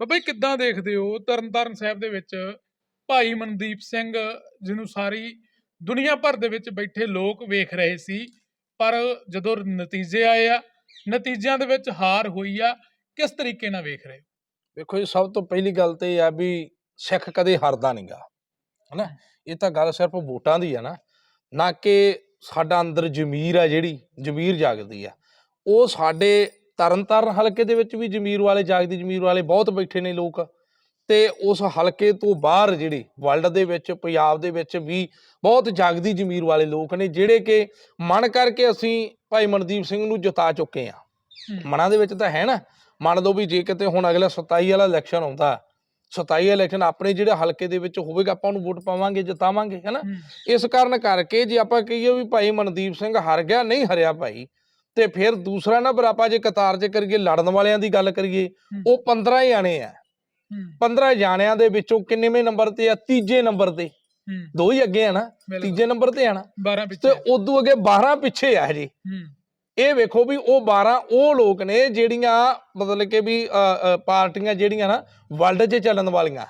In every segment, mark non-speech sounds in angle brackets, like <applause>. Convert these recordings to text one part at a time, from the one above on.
ਬਾਬਾ ਜੀ ਕਿੱਦਾਂ ਦੇਖਦੇ ਹੋ ਤਰਨਤਾਰਨ ਸਾਹਿਬ ਦੇ ਵਿੱਚ ਭਾਈ ਮਨਦੀਪ ਸਿੰਘ, ਜਿਹਨੂੰ ਸਾਰੀ ਦੁਨੀਆ ਭਰ ਦੇ ਵਿੱਚ ਬੈਠੇ ਲੋਕ ਵੇਖ ਰਹੇ ਸੀ, ਪਰ ਜਦੋਂ ਨਤੀਜੇ ਆਏ ਆ, ਨਤੀਜਿਆਂ ਦੇ ਵਿੱਚ ਹਾਰ ਹੋਈ ਆ, ਕਿਸ ਤਰੀਕੇ ਨਾਲ ਵੇਖ ਰਹੇ ਹੋ? ਵੇਖੋ ਜੀ, ਸਭ ਤੋਂ ਪਹਿਲੀ ਗੱਲ ਤੇ ਇਹ ਆ ਵੀ ਸਿੱਖ ਕਦੇ ਹਾਰਦਾ ਨਹੀਂਗਾ ਹਨਾ? ਇਹ ਤਾਂ ਗੱਲ ਸਿਰਫ ਵੋਟਾਂ ਦੀ ਆ ਨਾ ਨਾ ਕਿ ਸਾਡਾ ਅੰਦਰ ਜ਼ਮੀਰ ਆ ਜਿਹੜੀ, ਜ਼ਮੀਰ ਜਾਗਦੀ ਆ, ਉਹ ਸਾਡੇ ਤਰਨਤਾਰਨ ਹਲਕੇ ਦੇ ਵਿੱਚ ਵੀ ਜ਼ਮੀਰ ਵਾਲੇ ਜਾਗਦੀ ਜ਼ਮੀਰ ਵਾਲੇ ਬਹੁਤ ਬੈਠੇ ਨੇ ਲੋਕ। ਤੇ ਉਸ ਹਲਕੇ ਤੋਂ ਬਾਹਰ ਜਿਹੜੇ ਵਰਲਡ ਦੇ ਵਿੱਚ ਪੰਜਾਬ ਦੇ ਵਿੱਚ ਵੀ ਬਹੁਤ ਜਾਗਦੀ ਜ਼ਮੀਰ ਵਾਲੇ ਲੋਕ ਨੇ ਜਿਹੜੇ ਕਿ ਮਨ ਕਰਕੇ ਅਸੀਂ ਭਾਈ ਮਨਦੀਪ ਸਿੰਘ ਨੂੰ ਜਿਤਾ ਚੁੱਕੇ ਆ ਹੂੰ। ਮਨਾਂ ਦੇ ਵਿੱਚ ਤਾਂ ਹੈ ਨਾ ਮੰਨ ਲਓ ਵੀ ਜੇ ਕਿਤੇ ਹੁਣ ਅਗਲਾ 27 ਵਾਲਾ ਇਲੈਕਸ਼ਨ ਆਉਂਦਾ 27 ਇਲੈਕਸ਼ਨ ਆਪਣੇ ਜਿਹੜੇ ਹਲਕੇ ਦੇ ਵਿੱਚ ਹੋਵੇਗਾ ਆਪਾਂ ਉਹਨੂੰ ਵੋਟ ਪਾਵਾਂਗੇ ਜਿਤਾਵਾਂਗੇ ਹੈਨਾ ਇਸ ਕਾਰਨ ਕਰਕੇ ਜੇ ਆਪਾਂ ਕਹੀਏ ਵੀ ਭਾਈ ਮਨਦੀਪ ਸਿੰਘ ਹਾਰ ਗਿਆ ਨਹੀਂ ਹਰਿਆ ਭਾਈ ਤੇ ਫਿਰ ਦੂਸਰਾ ਨੰਬਰ ਆਪਾਂ ਜੇ ਕਤਾਰ 'ਚ ਕਰੀਏ ਲੜਨ ਵਾਲਿਆਂ ਦੀ ਗੱਲ ਕਰੀਏ। ਉਹ 15 ਜਾਣੇ ਆ। ਹੂੰ, 15 ਜਾਣਿਆਂ ਦੇ ਵਿੱਚੋਂ ਕਿੰਨੇਵੇਂ ਨੰਬਰ ਤੇ ਆ ਤੀਜੇ ਨੰਬਰ ਤੇ। ਦੋ ਹੀ ਅੱਗੇ ਆ ਨਾ। ਤੀਜੇ ਨੰਬਰ ਤੇ ਆ ਨਾ। 12 ਤੇ ਉਦੋਂ ਅੱਗੇ 12 ਪਿੱਛੇ ਆ ਜੀ ਇਹ ਵੇਖੋ ਵੀ ਉਹ 12 ਉਹ ਲੋਕ ਨੇ ਜਿਹੜੀਆਂ ਮਤਲਬ ਕਿ ਵੀ ਪਾਰਟੀਆਂ ਜਿਹੜੀਆਂ ਨਾ ਵਰਲਡ 'ਚ ਚੱਲਣ ਵਾਲੀਆਂ।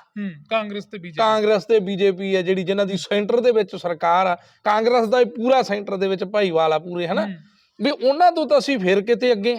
ਕਾਂਗਰਸ ਤੇ ਬੀਜੇਪੀ। ਕਾਂਗਰਸ ਤੇ ਬੀਜੇਪੀ ਹੈ ਜਿਹੜੀ ਜਿਨ੍ਹਾਂ ਦੀ ਸੈਂਟਰ ਦੇ ਵਿੱਚ ਸਰਕਾਰ ਆ ਕਾਂਗਰਸ ਦਾ ਪੂਰਾ ਸੈਂਟਰ ਦੇ ਵਿੱਚ ਭਾਈਵਾਲ ਆ ਪੂਰੇ ਹਨਾ? ਵੀ ਉਹਨਾਂ ਤੋਂ ਤਾਂ ਅਸੀਂ ਫਿਰ ਕਿਤੇ ਅੱਗੇ।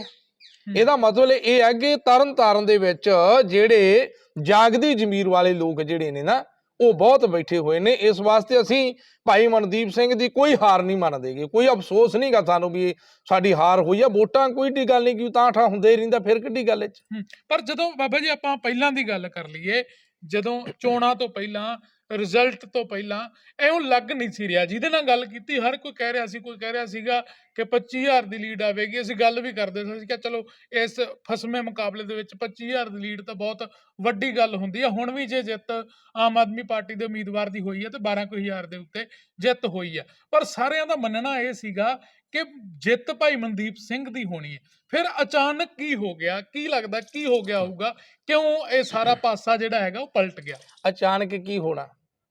ਇਹਦਾ ਮਤਲਬ ਇਹ ਹੈ ਕਿ ਤਰਨ ਤਾਰਨ ਦੇ ਵਿੱਚ ਜਿਹੜੇ ਜਾਗਦੀ ਜ਼ਮੀਰ ਵਾਲੇ ਲੋਕ ਜਿਹੜੇ ਨੇ ਨਾ ਉਹ ਬਹੁਤ ਬੈਠੇ ਹੋਏ ਨੇ। ਇਸ ਵਾਸਤੇ ਅਸੀਂ ਭਾਈ ਮਨਦੀਪ ਸਿੰਘ ਦੀ ਕੋਈ ਹਾਰ ਨਹੀਂ ਮੰਨਦੇਗੇ ਕੋਈ ਅਫਸੋਸ ਨਹੀਂਗਾ ਸਾਨੂੰ ਵੀ ਸਾਡੀ ਹਾਰ ਹੋਈ ਆ। ਵੋਟਾਂ ਕੋਈ ਢੀ ਗੱਲ ਨਹੀਂ ਕਿ ਤਾਂ ਠਾ ਹੁੰਦੇ ਹੀ ਰਹਿੰਦਾ ਫਿਰ ਕਿੱਡੀ ਗੱਲ ਇਹ 'ਚ। ਪਰ ਜਦੋਂ ਬਾਬਾ ਜੀ ਆਪਾਂ ਪਹਿਲਾਂ ਦੀ ਗੱਲ ਕਰ ਲਈਏ ਜਦੋਂ ਚੋਣਾਂ ਤੋਂ ਪਹਿਲਾਂ ਰਿਜ਼ਲਟ ਤੋਂ ਪਹਿਲਾਂ ਐਉਂ ਲੱਗ ਨਹੀਂ ਸੀ ਰਿਹਾ। ਜਿਹਦੇ ਨਾਲ ਗੱਲ ਕੀਤੀ ਹਰ ਕੋਈ ਕਹਿ ਰਿਹਾ ਸੀ ਕੋਈ ਕਹਿ ਰਿਹਾ ਸੀਗਾ ਕਿ 25000 ਦੀ ਲੀਡ ਆਵੇਗੀ। ਅਸੀਂ ਗੱਲ ਵੀ ਕਰਦੇ ਸੀ ਕਿ ਚਲੋ ਇਸ ਫਸਵੇਂ ਮੁਕਾਬਲੇ ਦੇ ਵਿੱਚ 25000 ਦੀ ਲੀਡ ਤਾਂ ਬਹੁਤ ਵੱਡੀ ਗੱਲ ਹੁੰਦੀ ਆ। ਹੁਣ ਵੀ ਜੇ ਜਿੱਤ ਆਮ ਆਦਮੀ ਪਾਰਟੀ ਦੇ ਉਮੀਦਵਾਰ ਦੀ ਹੋਈ ਹੈ ਤੇ 12000 ਦੇ ਉੱਤੇ ਜਿੱਤ ਹੋਈ ਆ। ਪਰ ਸਾਰਿਆਂ ਦਾ ਮੰਨਣਾ ਇਹ ਸੀਗਾ ਕਿ ਜਿੱਤ ਭਾਈ ਮਨਦੀਪ ਸਿੰਘ ਦੀ ਹੋਣੀ ਹੈ ਫਿਰ ਅਚਾਨਕ ਕੀ ਹੋ ਗਿਆ? ਕੀ ਲੱਗਦਾ ਕੀ ਹੋ ਗਿਆ ਹੋਊਗਾ? ਕਿਉਂ ਇਹ ਸਾਰਾ ਪਾਸਾ ਜਿਹੜਾ ਹੈਗਾ ਉਹ ਪਲਟ ਗਿਆ? ਅਚਾਨਕ ਕੀ ਹੋਣਾ?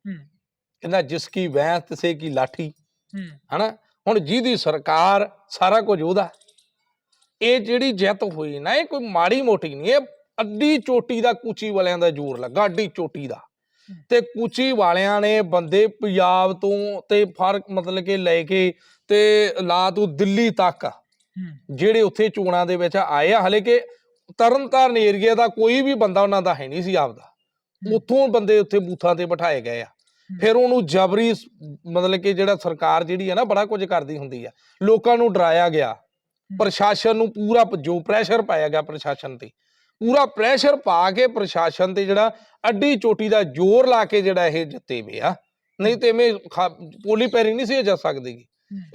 ਹੂੰ। ਕਹਿੰਦਾ ਜਿਸ ਕੀ ਵੈਂ ਤਿਸੇ ਕੀ ਲਾਠੀ। ਹੂੰ। ਹਨਾ? ਹੁਣ ਜਿਹਦੀ ਸਰਕਾਰ ਸਾਰਾ ਕੁਝ ਉਹਦਾ। ਇਹ ਜਿਹੜੀ ਜਿੱਤ ਹੋਈ ਨਾ ਇਹ ਕੋਈ ਮਾੜੀ ਮੋਟੀ ਨਹੀਂ ਇਹ ਅੱਡੀ ਚੋਟੀ ਦਾ ਕੂਚੀ ਵਾਲਿਆਂ ਦਾ ਜ਼ੋਰ ਲੱਗਾ ਅੱਡੀ ਚੋਟੀ ਦਾ। ਤੇ ਕੂਚੀ ਵਾਲਿਆਂ ਨੇ ਬੰਦੇ ਪੰਜਾਬ ਤੋਂ ਤੇ ਫ਼ਰਕ ਮਤਲਬ ਕਿ ਲੈ ਕੇ ਤੇ ਲਾ ਤੋਂ ਦਿੱਲੀ ਤੱਕ ਜਿਹੜੇ ਉੱਥੇ ਚੋਣਾਂ ਦੇ ਵਿੱਚ ਆਏ ਆ ਹਲੇ ਕਿ ਤਰਨਤਾਰਨ ਏਰੀਆ ਦਾ ਕੋਈ ਵੀ ਬੰਦਾ ਉਹਨਾਂ ਦਾ ਹੈ ਨਹੀਂ ਸੀ ਆਪਦਾ। ਉੱਥੋਂ ਬੰਦੇ ਉੱਥੇ ਬੂਥਾਂ ਤੇ ਬਿਠਾਏ ਗਏ ਆ। ਫਿਰ ਉਹਨੂੰ ਜਬਰੀ ਮਤਲਬ ਕਿ ਜਿਹੜਾ ਸਰਕਾਰ ਜਿਹੜੀ ਹੈ ਨਾ ਬੜਾ ਕੁਝ ਕਰਦੀ ਹੁੰਦੀ ਆ। ਲੋਕਾਂ ਨੂੰ ਡਰਾਇਆ ਗਿਆ। ਪ੍ਰਸ਼ਾਸਨ ਨੂੰ ਪੂਰਾ ਜੋ ਪ੍ਰੈਸ਼ਰ ਪਾਇਆ ਗਿਆ ਪ੍ਰਸ਼ਾਸਨ ਤੇ। ਪੂਰਾ ਪ੍ਰੈਸ਼ਰ ਪਾ ਕੇ ਪ੍ਰਸ਼ਾਸਨ ਤੇ ਜਿਹੜਾ ਅੱਡੀ ਚੋਟੀ ਦਾ ਜ਼ੋਰ ਲਾ ਕੇ ਜਿਹੜਾ ਇਹ ਜਿੱਤੇ ਵੇ ਆ। ਨਹੀਂ ਤੇ ਐਵੇਂ ਪੋਲੀ ਪੈਰੀ ਨਹੀਂ ਸੀ ਇਹ ਜਾ ਸਕਦੀ।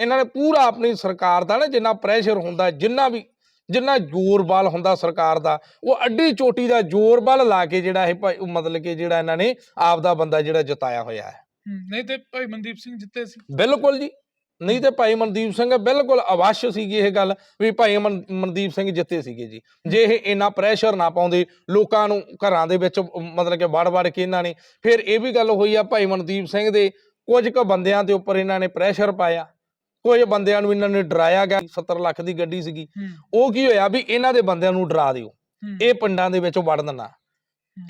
ਇਹਨਾਂ ਨੇ ਪੂਰਾ ਆਪਣੀ ਸਰਕਾਰ ਦਾ ਨਾ ਜਿੰਨਾ ਪ੍ਰੈਸ਼ਰ ਹੁੰਦਾ ਜਿੰਨਾ ਵੀ ਜਿੰਨਾ ਜ਼ੋਰ ਬਲ ਹੁੰਦਾ ਸਰਕਾਰ ਦਾ ਉਹ ਅੱਡੀ ਚੋਟੀ ਦਾ ਜ਼ੋਰ ਬਲ ਲਾ ਕੇ ਜਿਹੜਾ ਇਹ ਭਾਈ- ਮਤਲਬ ਕਿ ਜਿਹੜਾ ਇਹਨਾਂ ਨੇ ਆਪ ਦਾ ਬੰਦਾ ਜਿਹੜਾ ਜਿਤਾਇਆ ਹੋਇਆ ਹੈ। ਨਹੀਂ ਤੇ ਭਾਈ ਮਨਦੀਪ ਸਿੰਘ ਜਿੱਤੇ ਸੀ। ਬਿਲਕੁਲ ਜੀ। ਨਹੀਂ ਤੇ ਭਾਈ ਮਨਦੀਪ ਸਿੰਘ ਬਿਲਕੁਲ ਅਵਸ਼ ਸੀਗੀ ਇਹ ਗੱਲ ਵੀ ਭਾਈ ਮਨ- ਮਨਦੀਪ ਸਿੰਘ ਜਿੱਤੇ ਸੀਗੇ ਜੀ। ਜੇ ਇਹ ਇੰਨਾ ਪ੍ਰੈਸ਼ਰ ਨਾ ਪਾਉਂਦੇ ਲੋਕਾਂ ਨੂੰ ਘਰਾਂ ਦੇ ਵਿੱਚ ਮਤਲਬ ਕਿ ਵੜ ਵੜ ਕੇ ਇਹਨਾਂ ਨੇ ਫਿਰ ਇਹ ਵੀ ਗੱਲ ਹੋਈ ਆ ਭਾਈ ਮਨਦੀਪ ਸਿੰਘ ਦੇ ਕੁਝ ਕੁ ਬੰਦਿਆਂ ਦੇ ਉੱਪਰ ਇਹਨਾਂ ਨੇ ਪ੍ਰੈਸ਼ਰ ਪਾਇਆ। ਕੁਝ ਬੰਦਿਆਂ ਨੂੰ ਇਹਨਾਂ ਨੇ ਡਰਾਇਆ ਗਿਆ 70 ਲੱਖ ਦੀ ਗੱਡੀ ਸੀਗੀ। ਉਹ ਕੀ ਹੋਇਆ ਵੀ ਇਹਨਾਂ ਦੇ ਬੰਦਿਆਂ ਨੂੰ ਡਰਾ ਦਿਓ। ਇਹ ਪਿੰਡਾਂ ਦੇ ਵਿੱਚ ਵੜਨ ਨਾ।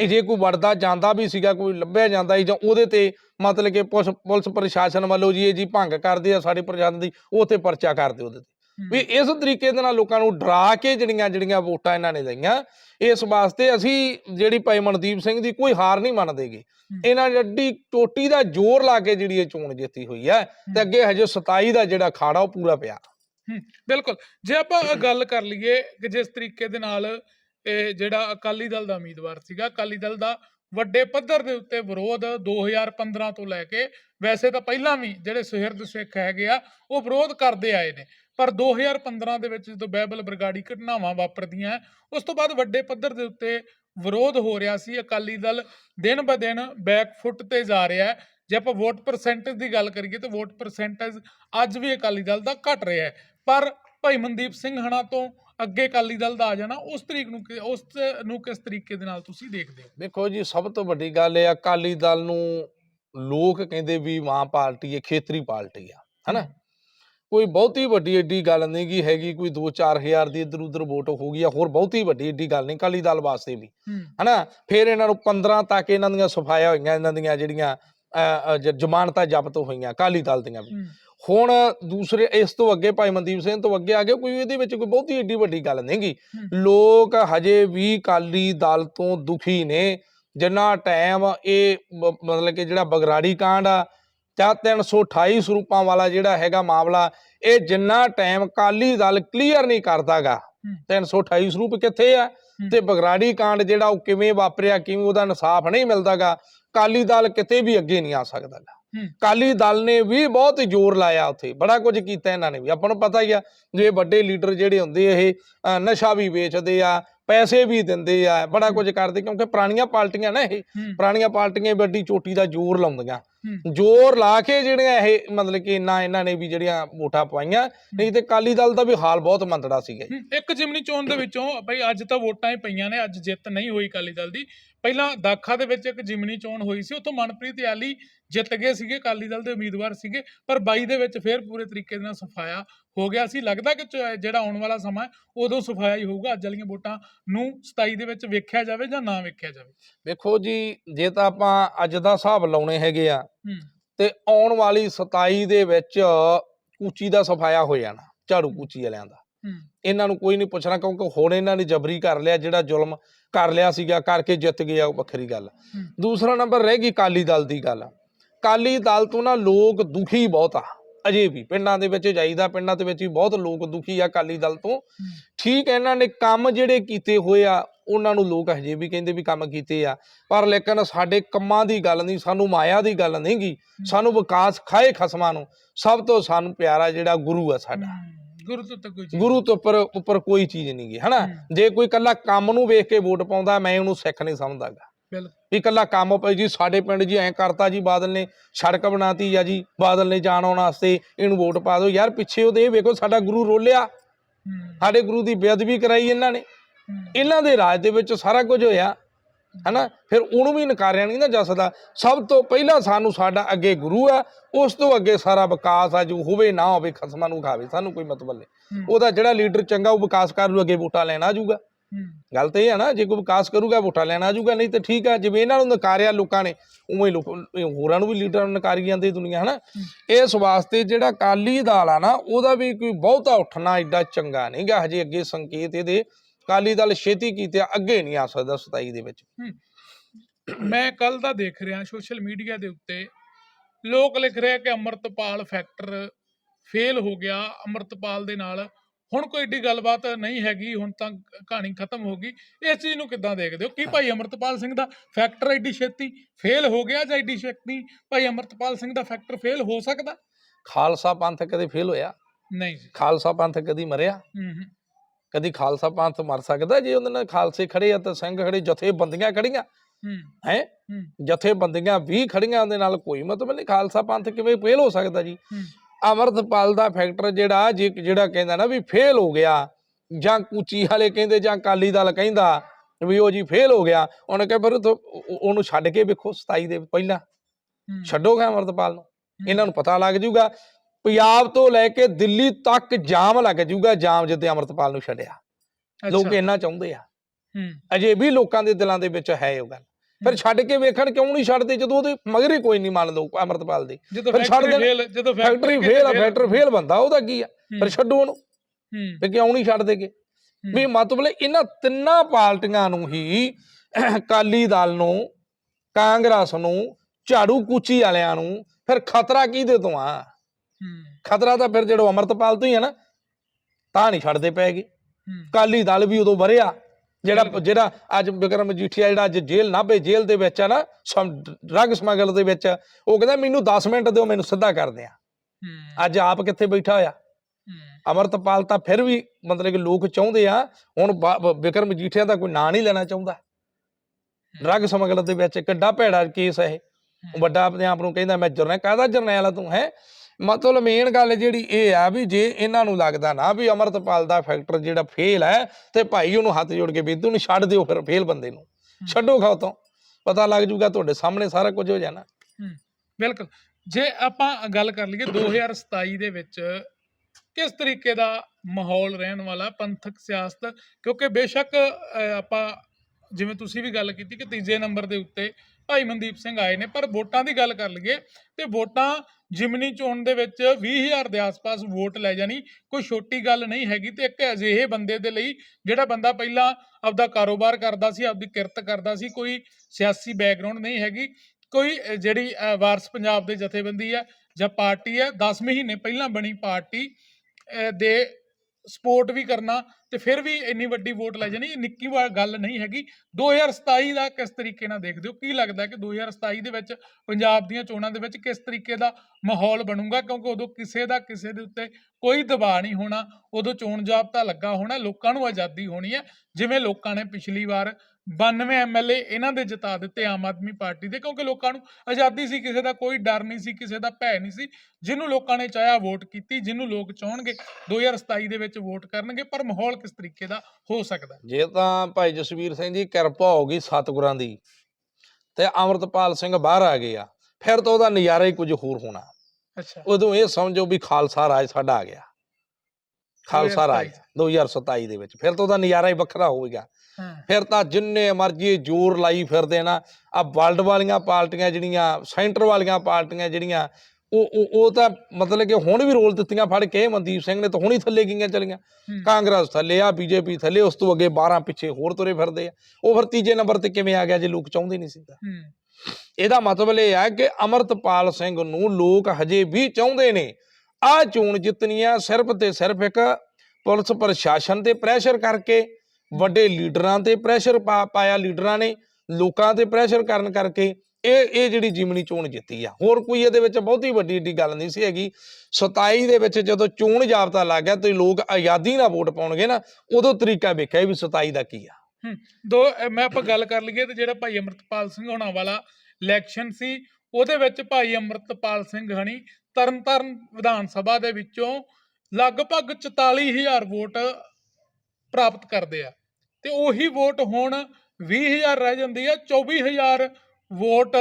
ਇਹ ਜੇ ਕੋਈ ਵੜਦਾ ਜਾਂਦਾ ਵੀ ਸੀਗਾ ਕੋਈ ਲੱਭਿਆ ਜਾਂਦਾ ਸੀ ਜਾਂ ਉਹਦੇ ਤੇ ਮਤਲਬ ਕਿ ਪੁਲਿਸ ਪ੍ਰਸ਼ਾਸਨ ਵੱਲੋਂ ਜੀ ਇਹ ਜੀ ਭੰਗ ਕਰਦੇ ਆ ਸਾਡੇ ਪ੍ਰਸ਼ਾਸਨ ਦੀ ਉਹ ਤੇ ਪਰਚਾ ਕਰਦੇ ਉਹਦੇ ਤੇ। ਵੀ ਇਸ ਤਰੀਕੇ ਦੇ ਨਾਲ ਲੋਕਾਂ ਨੂੰ ਡਰਾ ਕੇ ਜਿਹੜੀਆਂ ਜਿਹੜੀਆਂ ਵੋਟਾਂ ਇਹਨਾਂ ਨੇ ਲਈਆਂ ਇਸ ਵਾਸਤੇ ਅਸੀਂ ਜਿਹੜੀ ਭਾਈ ਮਨਦੀਪ ਸਿੰਘ ਦੀ ਕੋਈ ਹਾਰ ਨਹੀਂ ਮੰਨਦੇਗੇ। ਇਹਨਾਂ ਨੇ ਅੱਡੀ ਟੋਟੀ ਦਾ ਜ਼ੋਰ ਲਾ ਕੇ ਜਿਹੜੀ ਇਹ ਚੋਣ ਜਿੱਤੀ ਹੋਈ ਹੈ ਤੇ ਅੱਗੇ ਹਜੇ 27 ਦਾ ਜਿਹੜਾ ਖਾੜਾ ਉਹ ਪੂਰਾ ਪਿਆ। ਬਿਲਕੁਲ। ਜੇ ਆਪਾਂ ਗੱਲ ਕਰ ਲਈਏ ਕਿ ਜਿਸ ਤਰੀਕੇ ਦੇ ਨਾਲ ਇਹ ਜਿਹੜਾ ਅਕਾਲੀ ਦਲ ਦਾ ਉਮੀਦਵਾਰ ਸੀਗਾ ਅਕਾਲੀ ਦਲ ਦਾ ਵੱਡੇ ਪੱਧਰ ਦੇ ਉੱਤੇ ਵਿਰੋਧ 2015 ਤੋਂ ਲੈ ਕੇ ਵੈਸੇ ਤਾਂ ਪਹਿਲਾਂ ਵੀ ਜਿਹੜੇ ਸੁਹਿਰਦ ਸਿੱਖ ਹੈਗੇ ਆ ਉਹ ਵਿਰੋਧ ਕਰਦੇ ਆਏ ਨੇ। ਪਰ 2015 ਦੇ ਵਿੱਚ ਜਦੋਂ ਬਹਿਬਲ ਬਰਗਾੜੀ ਘਟਨਾਵਾਂ ਵਾਪਰਦੀਆਂ, ਉਸ ਤੋਂ ਬਾਅਦ ਵੱਡੇ ਪੱਧਰ ਦੇ ਉੱਤੇ ਵਿਰੋਧ ਹੋ ਰਿਹਾ ਸੀ। ਅਕਾਲੀ ਦਲ ਦਿਨ ਬ ਦਿਨ ਬੈਕ ਫੁੱਟ ਤੇ ਜਾ ਰਿਹਾ ਹੈ। ਜੇ ਆਪਾਂ ਵੋਟ ਪਰਸੈਂਟੇਜ ਦੀ ਗੱਲ ਕਰੀਏ ਤਾਂ ਵੋਟ ਪਰਸੈਂਟੇਜ ਅੱਜ ਵੀ ਅਕਾਲੀ ਦਲ ਦਾ ਘਟ ਰਿਹਾ ਹੈ। ਪਰ ਭਾਈ ਮਨਦੀਪ ਸਿੰਘ ਹਣਾ ਤੋਂ ਅੱਗੇ ਅਕਾਲੀ ਦਲ ਦਾ ਆ ਜਾਣਾ, ਉਸ ਤਰੀਕ ਨੂੰ ਕਿ- ਉਸ ਨੂੰ ਕਿਸ ਤਰੀਕੇ ਦੇ ਨਾਲ ਤੁਸੀਂ ਦੇਖਦੇ ਹੋ? ਦੇਖੋ ਜੀ, ਸਭ ਤੋਂ ਵੱਡੀ ਗੱਲ ਇਹ ਅਕਾਲੀ ਦਲ ਨੂੰ ਲੋਕ ਕਹਿੰਦੇ ਵੀ ਮਾਂ ਪਾਰਟੀ ਹੈ, ਖੇਤਰੀ ਪਾਰਟੀ ਆ, ਹਨਾ? ਕੋਈ ਬਹੁਤੀ ਵੱਡੀ ਏਡੀ ਗੱਲ ਨਹੀਂ ਗੀ ਹੈਗੀ ਕੋਈ 2-4000 ਦੀ ਇੱਧਰ ਉੱਧਰ ਵੋਟ ਹੋ ਗਈ ਆ ਹੋਰ ਬਹੁਤੀ ਵੱਡੀ ਏਡੀ ਗੱਲ ਨਹੀਂ ਅਕਾਲੀ ਦਲ ਵਾਸਤੇ ਵੀ। ਹਨਾ? ਫਿਰ ਇਹਨਾਂ ਨੂੰ 15 ਤੱਕ ਇਹਨਾਂ ਦੀਆਂ ਸਫਾਇਆ ਹੋਈਆਂ ਇਹਨਾਂ ਦੀਆਂ ਜਿਹੜੀਆਂ ਜ਼ਮਾਨਤਾਂ ਜ਼ਬਤ ਹੋਈਆਂ ਅਕਾਲੀ ਦਲ ਦੀਆਂ ਵੀ। ਹੁਣ ਦੂਸਰੇ ਇਸ ਤੋਂ ਅੱਗੇ ਭਾਈ ਮਨਦੀਪ ਸਿੰਘ ਤੋਂ ਅੱਗੇ ਆ ਗਏ ਕੋਈ ਇਹਦੇ ਵਿੱਚ ਕੋਈ ਬਹੁਤੀ ਏਡੀ ਵੱਡੀ ਗੱਲ ਨਹੀਂ ਗੀ। ਹੂੰ। ਲੋਕ ਹਜੇ ਵੀ ਅਕਾਲੀ ਦਲ ਤੋਂ ਦੁਖੀ ਨੇ। ਜਿੰਨਾ ਟਾਈਮ ਇਹ ਮਤਲਬ ਕਿ ਜਿਹੜਾ ਬਗਰਾੜੀ ਕਾਂਡ ਆ ਜਾਂ 328 ਸਰੂਪਾਂ ਵਾਲਾ ਜਿਹੜਾ ਹੈਗਾ ਮਾਮਲਾ ਇਹ ਜਿੰਨਾ ਟਾਈਮ ਅਕਾਲੀ ਦਲ ਕਲੀਅਰ ਨਹੀਂ ਕਰਦਾਗਾ ਹੂੰ। 328 ਸਰੂਪ ਕਿੱਥੇ ਆ। ਤੇ ਬਗਰਾੜੀ ਕਾਂਡ ਜਿਹੜਾ ਉਹ ਕਿਵੇਂ ਵਾਪਰਿਆ ਕਿਵੇਂ ਉਹਦਾ ਇਨਸਾਫ ਨਹੀਂ ਮਿਲਦਾਗਾ ਅਕਾਲੀ ਦਲ ਕਿਤੇ ਵੀ ਅੱਗੇ ਨਹੀਂ ਆ ਸਕਦਾਗਾ ਹੂੰ। ਅਕਾਲੀ ਦਲ ਨੇ ਵੀ ਬਹੁਤ ਜ਼ੋਰ ਲਾਇਆ ਉੱਥੇ ਬੜਾ ਕੁਝ ਕੀਤਾ ਇਹਨਾਂ ਨੇ ਵੀ ਆਪਾਂ ਨੂੰ ਪਤਾ ਹੀ ਆ ਜੇ ਵੱਡੇ ਲੀਡਰ ਜਿਹੜੇ ਹੁੰਦੇ ਇਹ ਨਸ਼ਾ ਵੀ ਵੇਚਦੇ ਆ ਪੈਸੇ ਵੀ ਦਿੰਦੇ ਆ ਬੜਾ ਕੁਝ ਕਰਦੇ ਕਿਉਂਕਿ ਪੁਰਾਣੀਆਂ ਪਾਰਟੀਆਂ ਨਾ ਇਹ ਪੁਰਾਣੀਆਂ ਪਾਰਟੀਆਂ ਵੱਡੀ ਚੋਟੀ ਦਾ ਜ਼ੋਰ ਲਾਉਂਦੀਆਂ। ਜ਼ੋਰ ਲਾ ਕੇ ਜਿਹੜੀਆਂ ਇਹ ਮਤਲਬ ਕਿ ਇੰਨਾ ਇਹਨਾਂ ਨੇ ਵੀ ਜਿਹੜੀਆਂ ਵੋਟਾਂ ਪਾਈਆਂ ਨਹੀਂ ਤੇ ਅਕਾਲੀ ਦਲ ਦਾ ਵੀ ਹਾਲ ਬਹੁਤ ਮੰਦੜਾ ਸੀਗਾ ਇੱਕ ਜਿਮਨੀ ਚੋਣ ਦੇ ਵਿੱਚੋਂ ਬਈ ਅੱਜ ਤਾਂ ਵੋਟਾਂ ਹੀ ਪਈਆਂ ਨੇ ਅੱਜ ਜਿੱਤ ਨਹੀਂ ਹੋਈ ਅਕਾਲੀ ਦਲ ਦੀ। ਪਹਿਲਾਂ ਦਾਖਾ ਦੇ ਵਿੱਚ ਇੱਕ ਜਿਮਨੀ ਚੋਣ ਹੋਈ ਸੀ ਉੱਥੋਂ ਮਨਪ੍ਰੀਤ ਯਾਲੀ ਜਿੱਤ ਗਏ ਸੀਗੇ ਅਕਾਲੀ ਦਲ ਦੇ ਉਮੀਦਵਾਰ ਸੀਗੇ ਪਰ 22 ਦੇ ਵਿੱਚ ਫੇਰ ਪੂਰੇ ਤਰੀਕੇ ਨਾਲ ਸਫਾਇਆ ਹੋ ਗਿਆ ਸੀ। ਲੱਗਦਾ ਕਿ ਜਿਹੜਾ ਆਉਣ ਵਾਲਾ ਸਮਾਂ ਹੈ, ਉਦੋਂ ਸਫਾਇਆ ਹੀ ਹੋਊਗਾ ਅੱਜ ਵਾਲੀਆਂ ਵੋਟਾਂ ਨੂੰ 27 ਦੇ ਵਿੱਚ ਵੇਖਿਆ ਜਾਵੇ ਜਾਂ ਨਾ ਵੇਖਿਆ ਜਾਵੇ? ਵੇਖੋ ਜੀ ਜੇ ਤਾਂ ਆਪਾਂ ਅੱਜ ਦਾ ਹਿਸਾਬ ਲਾਉਣੇ ਹੈਗੇ ਆ ਤੇ ਆਉਣ ਵਾਲੀ 27 ਦੇ ਵਿੱਚ ਕੂਚੀ ਦਾ ਸਫਾਇਆ ਹੋ ਜਾਣਾ ਝਾੜੂ ਕੂਚੀ ਵਾਲਿਆਂ ਦਾ। ਇਹਨਾਂ ਨੂੰ ਕੋਈ ਨਹੀਂ ਪੁੱਛਣਾ ਕਿਉਂਕਿ ਹੁਣ ਇਹਨਾਂ ਨੇ ਜਬਰੀ ਕਰ ਲਿਆ ਜਿਹੜਾ ਜ਼ੁਲਮ ਕਰ ਲਿਆ ਸੀਗਾ ਕਰਕੇ ਜਿੱਤ ਗਿਆ ਉਹ ਵੱਖਰੀ ਗੱਲ। ਦੂਸਰਾ ਨੰਬਰ ਰਹਿ ਗਈ ਕਾਲੀ ਦਲ ਦੀ ਗੱਲ। ਕਾਲੀ ਦਲ ਤੋਂ ਨਾ ਲੋਕ ਦੁਖੀ ਬਹੁਤ ਆ ਅਜੇ ਵੀ ਪਿੰਡਾਂ ਦੇ ਵਿੱਚ ਜਾਈਦਾ ਪਿੰਡਾਂ ਦੇ ਵਿੱਚ ਵੀ ਬਹੁਤ ਲੋਕ ਦੁਖੀ ਆ ਕਾਲੀ ਦਲ ਤੋਂ। ਠੀਕ ਇਹਨਾਂ ਨੇ ਕੰਮ ਜਿਹੜੇ ਕੀਤੇ ਹੋਏ ਆ ਉਹਨਾਂ ਨੂੰ ਲੋਕ ਹਜੇ ਵੀ ਕਹਿੰਦੇ ਵੀ ਕੰਮ ਕੀਤੇ ਆ। ਪਰ ਲੇਕਿਨ ਸਾਡੇ ਕੰਮਾਂ ਦੀ ਗੱਲ ਨਹੀਂ ਸਾਨੂੰ ਮਾਇਆ ਦੀ ਗੱਲ ਨਹੀਂ ਗੀ। ਸਾਨੂੰ ਵਿਕਾਸ ਖਾਏ ਖਸਮਾਂ ਨੂੰ। ਸਭ ਤੋਂ ਸਾਨੂੰ ਪਿਆਰਾ ਜਿਹੜਾ ਗੁਰੂ ਆ ਸਾਡਾ। ਗੁਰੂ ਤੋਂ ਤਾਂ ਕੋਈ ਚੀਜ਼ ਗੁਰੂ ਤੋਂ ਉੱਪਰ ਉੱਪਰ ਕੋਈ ਚੀਜ਼ ਨਹੀਂ ਗੀ ਹਨਾ। ਜੇ ਕੋਈ ਕੱਲਾ ਕੰਮ ਨੂੰ ਵੇਖ ਕੇ ਵੋਟ ਪਾਉਂਦਾ ਮੈਂ ਉਹਨੂੰ ਸਿੱਖ ਨਹੀਂ ਸਮਝਦਾਗਾ। ਬਿਲਕੁਲ। ਵੀ ਕੱਲਾ ਕੰਮ ਪਈ ਜੀ ਸਾਡੇ ਪਿੰਡ ਜੀ ਐਂ ਕਰਤਾ ਜੀ ਬਾਦਲ ਨੇ ਸੜਕ ਬਣਾਤੀ ਆ ਜੀ ਬਾਦਲ ਨੇ ਜਾਣ ਆਉਣ ਵਾਸਤੇ ਇਹਨੂੰ ਵੋਟ ਪਾ ਦਿਓ। ਯਾਰ ਪਿੱਛੇ ਉਹਦੇ ਇਹ ਵੇਖੋ ਸਾਡਾ ਗੁਰੂ ਰੋਲਿਆ। ਸਾਡੇ ਗੁਰੂ ਦੀ ਬੇਅਦਬੀ ਕਰਾਈ ਇਹਨਾਂ ਨੇ। ਇਹਨਾਂ ਦੇ ਰਾਜ ਦੇ ਵਿੱਚ ਸਾਰਾ ਕੁਝ ਹੋਇਆ। ਹਨਾ? ਫਿਰ ਉਹਨੂੰ ਵੀ ਨਕਾਰਿਆ ਨਹੀਂ ਨਾ ਜਾ ਸਕਦਾ। ਸਭ ਤੋਂ ਪਹਿਲਾਂ ਸਾਨੂੰ ਸਾਡਾ ਅੱਗੇ ਗੁਰੂ ਆ ਉਸ ਤੋਂ ਅੱਗੇ ਸਾਰਾ ਵਿਕਾਸ ਆ ਜੋ ਹੋਵੇ ਨਾ ਹੋਵੇ ਖਸਮਾਂ ਨੂੰ ਖਾਵੇ ਸਾਨੂੰ ਕੋਈ ਮਤਲਬ ਨਹੀਂ। ਉਹਦਾ ਜਿਹੜਾ ਲੀਡਰ ਚੰਗਾ ਉਹ ਵਿਕਾਸ ਕਰ ਲੂ ਅੱਗੇ ਵੋਟਾਂ ਲੈਣ ਆ ਜਾਊਗਾ। ਗੱਲ ਤੇ ਇਹ ਆ ਨਾ ਜੇ ਕੋਈ ਵਿਕਾਸ ਕਰੂਗਾ ਵੋਟਾਂ ਲੈਣ ਆ ਜਾਊਗਾ ਨਹੀਂ ਤੇ ਠੀਕ ਆ ਜਿਵੇਂ ਇਹਨਾਂ ਨੂੰ ਨਕਾਰਿਆ ਲੋਕਾਂ ਨੇ ਉਵੇਂ ਲੋਕ ਹੋਰਾਂ ਨੂੰ ਵੀ ਲੀਡਰਾਂ ਨੂੰ ਨਕਾਰੀ ਜਾਂਦੀ ਦੁਨੀਆ ਹਨਾ? ਇਸ ਵਾਸਤੇ ਜਿਹੜਾ ਕਾਲੀ ਦਲ ਆ ਨਾ ਉਹਦਾ ਵੀ ਕੋਈ ਬਹੁਤਾ ਉੱਠਣਾ ਐਡਾ ਚੰਗਾ ਨਹੀਂਗਾ ਹਜੇ ਅੱਗੇ ਸੰਕੇਤ ਇਹਦੇ ਕਾਲੀ ਦਲ ਛੇਤੀ ਕੀਤੇ ਅੱਗੇ ਨਹੀਂ ਆ ਸਕਦਾ 27 ਦੇ ਵਿੱਚ। ਮੈਂ ਕੱਲ ਦਾ ਦੇਖ ਰਿਹਾ ਸੋਸ਼ਲ ਮੀਡੀਆ ਦੇ ਉੱਤੇ। ਲੋਕ ਲਿਖ ਰਹੇ ਕਿ ਅਮਰਤਪਾਲ ਫੈਕਟਰ ਫੇਲ ਹੋ ਗਿਆ। ਅਮਰਤਪਾਲ ਦੇ ਨਾਲ ਹੁਣ ਕੋਈ ਏਡੀ ਗੱਲਬਾਤ ਨਹੀਂ ਹੈਗੀ ਹੁਣ ਤਾਂ ਕਹਾਣੀ ਖਤਮ ਹੋ ਗਈ। ਇਸ ਚੀਜ਼ ਨੂੰ ਕਿੱਦਾਂ ਦੇਖਦੇ ਹੋ? ਕੀ ਭਾਈ ਅਮਰਤਪਾਲ ਸਿੰਘ ਦਾ ਫੈਕਟਰ ਏਡੀ ਛੇਤੀ ਫੇਲ ਹੋ ਗਿਆ ਜਾਂ ਏਡੀ ਛੇਤੀ ਭਾਈ ਅਮਰਤਪਾਲ ਸਿੰਘ ਦਾ ਫੈਕਟਰ ਫੇਲ ਹੋ ਸਕਦਾ? ਖਾਲਸਾ ਪੰਥ ਕਦੇ ਫੇਲ ਹੋਇਆ? ਨਹੀਂ ਜੀ। ਖਾਲਸਾ ਪੰਥ ਕਦੀ ਮਰਿਆ? ਹੂੰ ਹੂੰ। ਕਦੀ ਖਾਲਸਾ ਪੰਥ ਮਰ ਸਕਦਾ ਜੇ ਉਹਦੇ ਨਾਲ ਖਾਲਸੇ ਖੜੇ ਆ ਤਾਂ ਸਿੰਘ ਖੜੇ ਜਥੇ ਬੰਦੀਆਂ ਖੜੀਆਂ। ਹੂੰ ਹੈ? ਹੂੰ। ਜਥੇ ਬੰਦੀਆਂ ਵੀ ਖੜੀਆਂ ਉਹਦੇ ਨਾਲ ਕੋਈ ਮਤਲਬ ਨਹੀਂ ਖਾਲਸਾ ਪੰਥ ਕਿਵੇਂ ਫੇਲ ਹੋ ਸਕਦਾ ਜੀ? ਅਮਰਤਪਾਲ ਦਾ ਫੈਕਟਰ ਜਿਹੜਾ ਜਿਹੜਾ ਕਹਿੰਦਾ ਨਾ ਵੀ ਫੇਲ ਹੋ ਗਿਆ ਜਾਂ ਕੂਚੀ ਵਾਲੇ ਕਹਿੰਦੇ ਜਾਂ ਕਾਲੀ ਦਲ ਕਹਿੰਦਾ ਵੀ ਉਹ ਜੀ ਫੇਲ ਹੋ ਗਿਆ ਉਹਨੇ ਕਿਹਾ ਫਿਰ ਉਹਨੂੰ ਛੱਡ ਕੇ ਵੇਖੋ 27 ਦੇ ਪਹਿਲਾਂ। ਛੱਡੋਗਾ ਅਮਰਤਪਾਲ ਨੂੰ? ਇਹਨਾਂ ਨੂੰ ਪਤਾ ਲੱਗ ਜੂਗਾ ਪੰਜਾਬ ਤੋਂ ਲੈ ਕੇ ਦਿੱਲੀ ਤੱਕ ਜਾਮ ਲੱਗ ਜੂਗਾ ਜਾਮ ਜਿੱਦੇ ਅਮਰਤਪਾਲ ਨੂੰ ਛੱਡਿਆ। ਲੋਕ ਇੰਨਾ ਚਾਹੁੰਦੇ ਆ। ਅਜੇ ਵੀ ਲੋਕਾਂ ਦੇ ਦਿਲਾਂ ਦੇ ਵਿੱਚ ਹੈ ਉਹ ਗੱਲ। ਫਿਰ ਛੱਡ ਕੇ ਵੇਖਣ ਕਿਉਂ ਨਹੀਂ ਛੱਡਦੇ? ਜਦੋਂ ਉਹਦੇ ਮਗਰ ਹੀ ਕੋਈ ਨਹੀਂ ਮੰਨ ਲਓ ਅਮਰਤਪਾਲ ਦੇ। ਜਦੋਂ ਫਿਰ ਛੱਡ। ਫੇਲ ਜਦੋਂ ਫੈਕਟਰੀ ਫੇਲ ਆ ਫੈਕਟਰ ਫੇਲ ਬੰਦਾ ਉਹਦਾ ਕੀ ਆ? ਫਿਰ ਛੱਡੋ ਉਹਨੂੰ। ਵੀ ਕਿਉਂ ਨਹੀਂ ਛੱਡ ਦੇਗੇ ਵੀ ਮਤਲਬ ਇਹਨਾਂ ਤਿੰਨਾਂ ਪਾਰਟੀਆਂ ਨੂੰ ਹੀ ਕਾਲੀ ਦਲ ਨੂੰ ਕਾਂਗਰਸ ਨੂੰ ਝਾੜੂ ਕੂਚੀ ਵਾਲਿਆਂ ਨੂੰ ਫਿਰ ਖਤਰਾ ਕਿਹਦੇ ਤੋਂ ਆ? ਖਤਰਾ ਤਾਂ ਫਿਰ ਜਿਹੜਾ ਅਮਰਤਪਾਲ ਤੋਂ ਹੀ ਹੈ ਨਾ ਤਾਂ ਨਹੀਂ ਛੱਡਦੇ ਪੈਗੇ। ਕਾਲੀ ਦਲ ਵੀ ਉਦੋਂ ਵਰਿਆ ਜਿਹੜਾ। ਜਿਹੜਾ ਅੱਜ ਬਿਕਰਮ ਮਜੀਠੀਆ ਜਿਹੜਾ ਅੱਜ ਜੇਲ੍ਹ ਨਾਭੇ ਜੇਲ੍ਹ ਦੇ ਵਿੱਚ ਆ ਨਾ ਡਰੱਗ ਸਮਗਲ ਦੇ ਵਿੱਚ ਉਹ ਕਹਿੰਦਾ ਮੈਨੂੰ 10 ਮਿੰਟ ਦਿਓ ਮੈਨੂੰ ਸਿੱਧਾ ਕਰਦੇ ਆ ਹੂੰ, ਅੱਜ ਆਪ ਕਿੱਥੇ ਬੈਠਾ ਹੋਇਆ? ਅਮਰਤਪਾਲ ਤਾਂ ਫਿਰ ਵੀ ਮਤਲਬ ਕਿ ਲੋਕ ਚਾਹੁੰਦੇ ਆ ਹੁਣ ਬਿਕਰਮ ਮਜੀਠੀਆ ਦਾ ਕੋਈ ਨਾਂ ਨਹੀਂ ਲੈਣਾ ਚਾਹੁੰਦਾ। ਡਰੱਗ ਸਮਗਲਰ ਦੇ ਵਿੱਚ ਕਿੱਡਾ ਭੈੜਾ ਕੇਸ ਹੈ ਇਹ। ਵੱਡਾ ਆਪਣੇ ਆਪ ਨੂੰ ਕਹਿੰਦਾ ਮੈਂ ਜਰਨੈਲ ਕਾਹਦਾ ਜਰਨੈਲ ਆ ਤੂੰ ਹੈ? ਮਤਲਬ ਮੇਨ ਗੱਲ ਜਿਹੜੀ ਇਹ ਆ ਵੀ ਜੇ ਇਹਨਾਂ ਨੂੰ ਲੱਗਦਾ ਨਾ ਵੀ ਅਮਰਤਪਾਲ ਦਾ ਫੈਕਟਰ ਜਿਹੜਾ ਫੇਲ ਹੈ ਤੇ ਭਾਈ ਉਹਨੂੰ ਹੱਥ ਜੋੜ ਕੇ ਬੇਦੂ ਨੂੰ ਛੱਡ ਦਿਓ ਫਿਰ ਫੇਲ ਬੰਦੇ ਨੂੰ। ਛੱਡੋ ਖਾਓ ਤੋਂ। ਪਤਾ ਲੱਗ ਜੂਗਾ ਤੁਹਾਡੇ ਸਾਹਮਣੇ ਸਾਰਾ ਕੁਝ ਹੋ ਜਾਣਾ। ਬਿਲਕੁਲ। ਜੇ ਆਪਾਂ ਗੱਲ ਕਰ ਲਈਏ 2027 ਦੇ ਵਿੱਚ ਕਿਸ ਤਰੀਕੇ ਦਾ ਮਾਹੌਲ ਰਹਿਣ ਵਾਲਾ ਪੰਥਕ ਸਿਆਸਤ? ਕਿਉਂਕਿ ਬੇਸ਼ੱਕ ਆਪਾਂ ਜਿਵੇਂ ਤੁਸੀਂ ਵੀ ਗੱਲ ਕੀਤੀ ਕਿ ਤੀਜੇ ਨੰਬਰ ਦੇ ਉੱਤੇ ਭਾਈ ਮਨਦੀਪ ਸਿੰਘ ਆਏ ਨੇ, ਪਰ ਵੋਟਾਂ ਦੀ ਗੱਲ ਕਰ ਲਈਏ ਤੇ ਵੋਟਾਂ ਜਿਮਨੀ ਚੋਣ ਦੇ ਵਿੱਚ 20000 ਦੇ ਆਸ-ਪਾਸ ਵੋਟ ਲੈ ਜਾਣੀ, ਕੋਈ ਛੋਟੀ ਗੱਲ ਨਹੀਂ ਹੈਗੀ ਤੇ ਇੱਕ ਅਜਿਹੇ ਬੰਦੇ ਦੇ ਲਈ ਜਿਹੜਾ ਬੰਦਾ ਪਹਿਲਾਂ ਆਪਦਾ ਕਾਰੋਬਾਰ ਕਰਦਾ ਸੀ, ਆਪਦੀ ਕਿਰਤ ਕਰਦਾ ਸੀ, ਕੋਈ ਸਿਆਸੀ ਬੈਕਗ੍ਰਾਉਂਡ ਨਹੀਂ ਹੈਗੀ, ਕੋਈ ਜਿਹੜੀ ਵਾਰਸ ਪੰਜਾਬ ਦੇ ਜਥੇਬੰਦੀ ਹੈ ਜਾਂ ਪਾਰਟੀ ਹੈ 10 ਮਹੀਨੇ ਪਹਿਲਾਂ ਬਣੀ ਪਾਰਟੀ ਦੇ ਸਪੋਰਟ ਵੀ ਕਰਨਾ ਤੇ ਫਿਰ ਵੀ ਇੰਨੀ ਵੱਡੀ ਵੋਟ ਲੈ ਜਾਣੀ ਨਿੱਕੀ ਵਾ- ਗੱਲ ਨਹੀਂ ਹੈਗੀ। 2027 ਦਾ ਕਿਸ ਤਰੀਕੇ ਨਾਲ ਦੇਖਦੇ ਹੋ? ਕੀ ਲੱਗਦਾ ਕਿ 2027 ਦੇ ਵਿੱਚ ਪੰਜਾਬ ਦੀਆਂ ਚੋਣਾਂ ਦੇ ਵਿੱਚ ਕਿਸ ਤਰੀਕੇ ਦਾ ਮਾਹੌਲ ਬਣੂਗਾ? ਕਿਉਂਕਿ ਉਦੋਂ ਕਿਸੇ ਦਾ ਕਿਸੇ ਦੇ ਉੱਤੇ ਕੋਈ ਦਬਾਅ ਨਹੀਂ ਹੋਣਾ। ਉਦੋਂ ਚੋਣ ਜਾਬਤਾ ਲੱਗਾ ਹੋਣਾ, ਲੋਕਾਂ ਨੂੰ ਆਜ਼ਾਦੀ ਹੋਣੀ ਹੈ। ਜਿਵੇਂ ਲੋਕਾਂ ਨੇ ਪਿਛਲੀ ਵਾਰ 92 ਐਮਐਲਏ ਇਹਨਾਂ ਦੇ ਜਿਤਾ ਦਿੱਤੇ ਆਮ ਆਦਮੀ ਪਾਰਟੀ ਦੇ, ਕਿਉਂਕਿ ਲੋਕਾਂ ਨੂੰ ਆਜ਼ਾਦੀ ਸੀ, ਕਿਸੇ ਦਾ ਕੋਈ ਡਰ ਨਹੀਂ ਸੀ, ਕਿਸੇ ਦਾ ਭੈ ਨਹੀਂ ਸੀ। ਜਿਹਨੂੰ ਲੋਕਾਂ ਨੇ ਚਾਹਿਆ ਵੋਟ ਕੀਤੀ, ਜਿਹਨੂੰ ਲੋਕ ਚਾਹਣਗੇ 2027 ਦੇ ਵਿੱਚ ਵੋਟ ਕਰਨਗੇ। ਪਰ ਮਾਹੌਲ ਕਿਸ ਤਰੀਕੇ ਦਾ ਹੋ ਸਕਦਾ? ਜੇ ਤਾਂ ਭਾਈ ਜਸਵੀਰ ਸਿੰਘ ਜੀ ਕਿਰਪਾ ਹੋ ਗਈ ਸਤਿਗੁਰਾਂ ਦੀ ਤੇ ਅਮਰਤਪਾਲ ਸਿੰਘ ਬਾਹਰ ਆ ਗਏ ਆ ਫਿਰ ਤਾਂ ਉਹਦਾ ਨਜ਼ਾਰਾ ਹੀ ਕੁਝ ਹੋਰ ਹੋਣਾ। ਅੱਛਾ। ਉਦੋਂ ਇਹ ਸਮਝੋ ਵੀ ਖਾਲਸਾ ਰਾਜ ਸਾਡਾ ਆ ਗਿਆ। ਖਾਲਸਾ ਰਾਜ 2027 ਦੇ ਵਿੱਚ। ਫਿਰ ਤਾਂ ਉਹਦਾ ਨਜ਼ਾਰਾ ਹੀ ਵੱਖਰਾ ਹੋਵੇਗਾ। ਫਿਰ ਤਾਂ ਜਿੰਨੇ ਮਰਜ਼ੀ ਜ਼ੋਰ ਲਾਈ ਫਿਰਦੇ ਨਾ ਆ ਵਰਲਡ ਵਾਲੀਆਂ ਪਾਰਟੀਆਂ ਜਿਹੜੀਆਂ ਸੈਂਟਰ ਵਾਲੀਆਂ ਪਾਰਟੀਆਂ ਜਿਹੜੀਆਂ ਉਹ ਉਹ ਉਹ ਤਾਂ ਮਤਲਬ ਕਿ ਹੁਣ ਵੀ ਰੋਲ ਦਿੱਤੀਆਂ ਫੜ ਕੇ ਮਨਦੀਪ ਸਿੰਘ ਨੇ ਤਾਂ ਹੁਣੀ ਥੱਲੇ ਗਈਆਂ ਚਲੀਆਂ। ਕਾਂਗਰਸ ਥੱਲੇ ਆ ਬੀਜੇਪੀ ਥੱਲੇ ਉਸ ਤੋਂ ਅੱਗੇ 12 ਪਿੱਛੇ ਹੋਰ ਤੁਰੇ ਫਿਰਦੇ ਆ। ਉਹ ਫਿਰ ਤੀਜੇ ਨੰਬਰ ਤੇ ਕਿਵੇਂ ਆ ਗਿਆ ਜੇ ਲੋਕ ਚਾਹੁੰਦੇ ਨਹੀਂ ਸੀ ਤਾਂ ਹੂੰ। ਇਹਦਾ ਮਤਲਬ ਇਹ ਹੈ ਕਿ ਅਮਰਤਪਾਲ ਸਿੰਘ ਨੂੰ ਲੋਕ ਹਜੇ ਵੀ ਚਾਹੁੰਦੇ ਨੇ ਆ ਚੋਣ ਜਿੱਤਣੀ ਆ ਸਿਰਫ ਤੇ ਸਿਰਫ ਇੱਕ ਪੁਲਿਸ ਪ੍ਰਸ਼ਾਸਨ ਤੇ ਪ੍ਰੈਸ਼ਰ ਕਰਕੇ ਵੱਡੇ ਲੀਡਰਾਂ ਤੇ ਪ੍ਰੈਸ਼ਰ ਪਾ ਪਾਇਆ ਲੀਡਰਾਂ ਨੇ ਲੋਕਾਂ ਤੇ ਪ੍ਰੈਸ਼ਰ ਕਰਨ ਕਰਕੇ ਇਹ ਇਹ ਜਿਹੜੀ ਜਿਮਣੀ ਚੋਣ ਜਿੱਤੀ ਆ, ਹੋਰ ਕੋਈ ਇਹਦੇ ਵਿੱਚ ਬਹੁਤੀ ਵੱਡੀ ਏਡੀ ਗੱਲ ਨਹੀਂ ਸੀ ਹੈਗੀ। 27 ਦੇ ਵਿੱਚ ਜਦੋਂ ਚੋਣ ਜਾਬਤਾ ਲੱਗ ਗਿਆ, ਤੇ ਲੋਕ ਆਜ਼ਾਦੀ ਨਾਲ ਵੋਟ ਪਾਉਣਗੇ ਨਾ, ਉਦੋਂ ਤਰੀਕਾ ਵੇਖਿਆ ਵੀ 27 ਦਾ ਕੀ ਆ। ਦੋ ਮੈਂ ਆਪਾਂ ਗੱਲ ਕਰ ਲਈਏ ਤੇ ਜਿਹੜਾ ਭਾਈ ਅਮਰਤਪਾਲ ਸਿੰਘ ਹੋਣਾ ਵਾਲਾ ਇਲੈਕਸ਼ਨ ਸੀ, ਉਹਦੇ ਵਿੱਚ ਭਾਈ ਅਮਰਤਪਾਲ ਸਿੰਘ ਹਣੀ ਤਰਨਤਾਰਨ ਵਿਧਾਨ ਸਭਾ ਦੇ ਵਿੱਚੋਂ ਲਗਭਗ 44000 ਵੋਟ ਪ੍ਰਾਪਤ ਕਰਦੇ ਆ। ਤੇ ਉਹੀ ਵੋਟ ਹੁਣ 20000 ਰਹਿ ਜਾਂਦੀ ਆ 24000 ਵੋਟ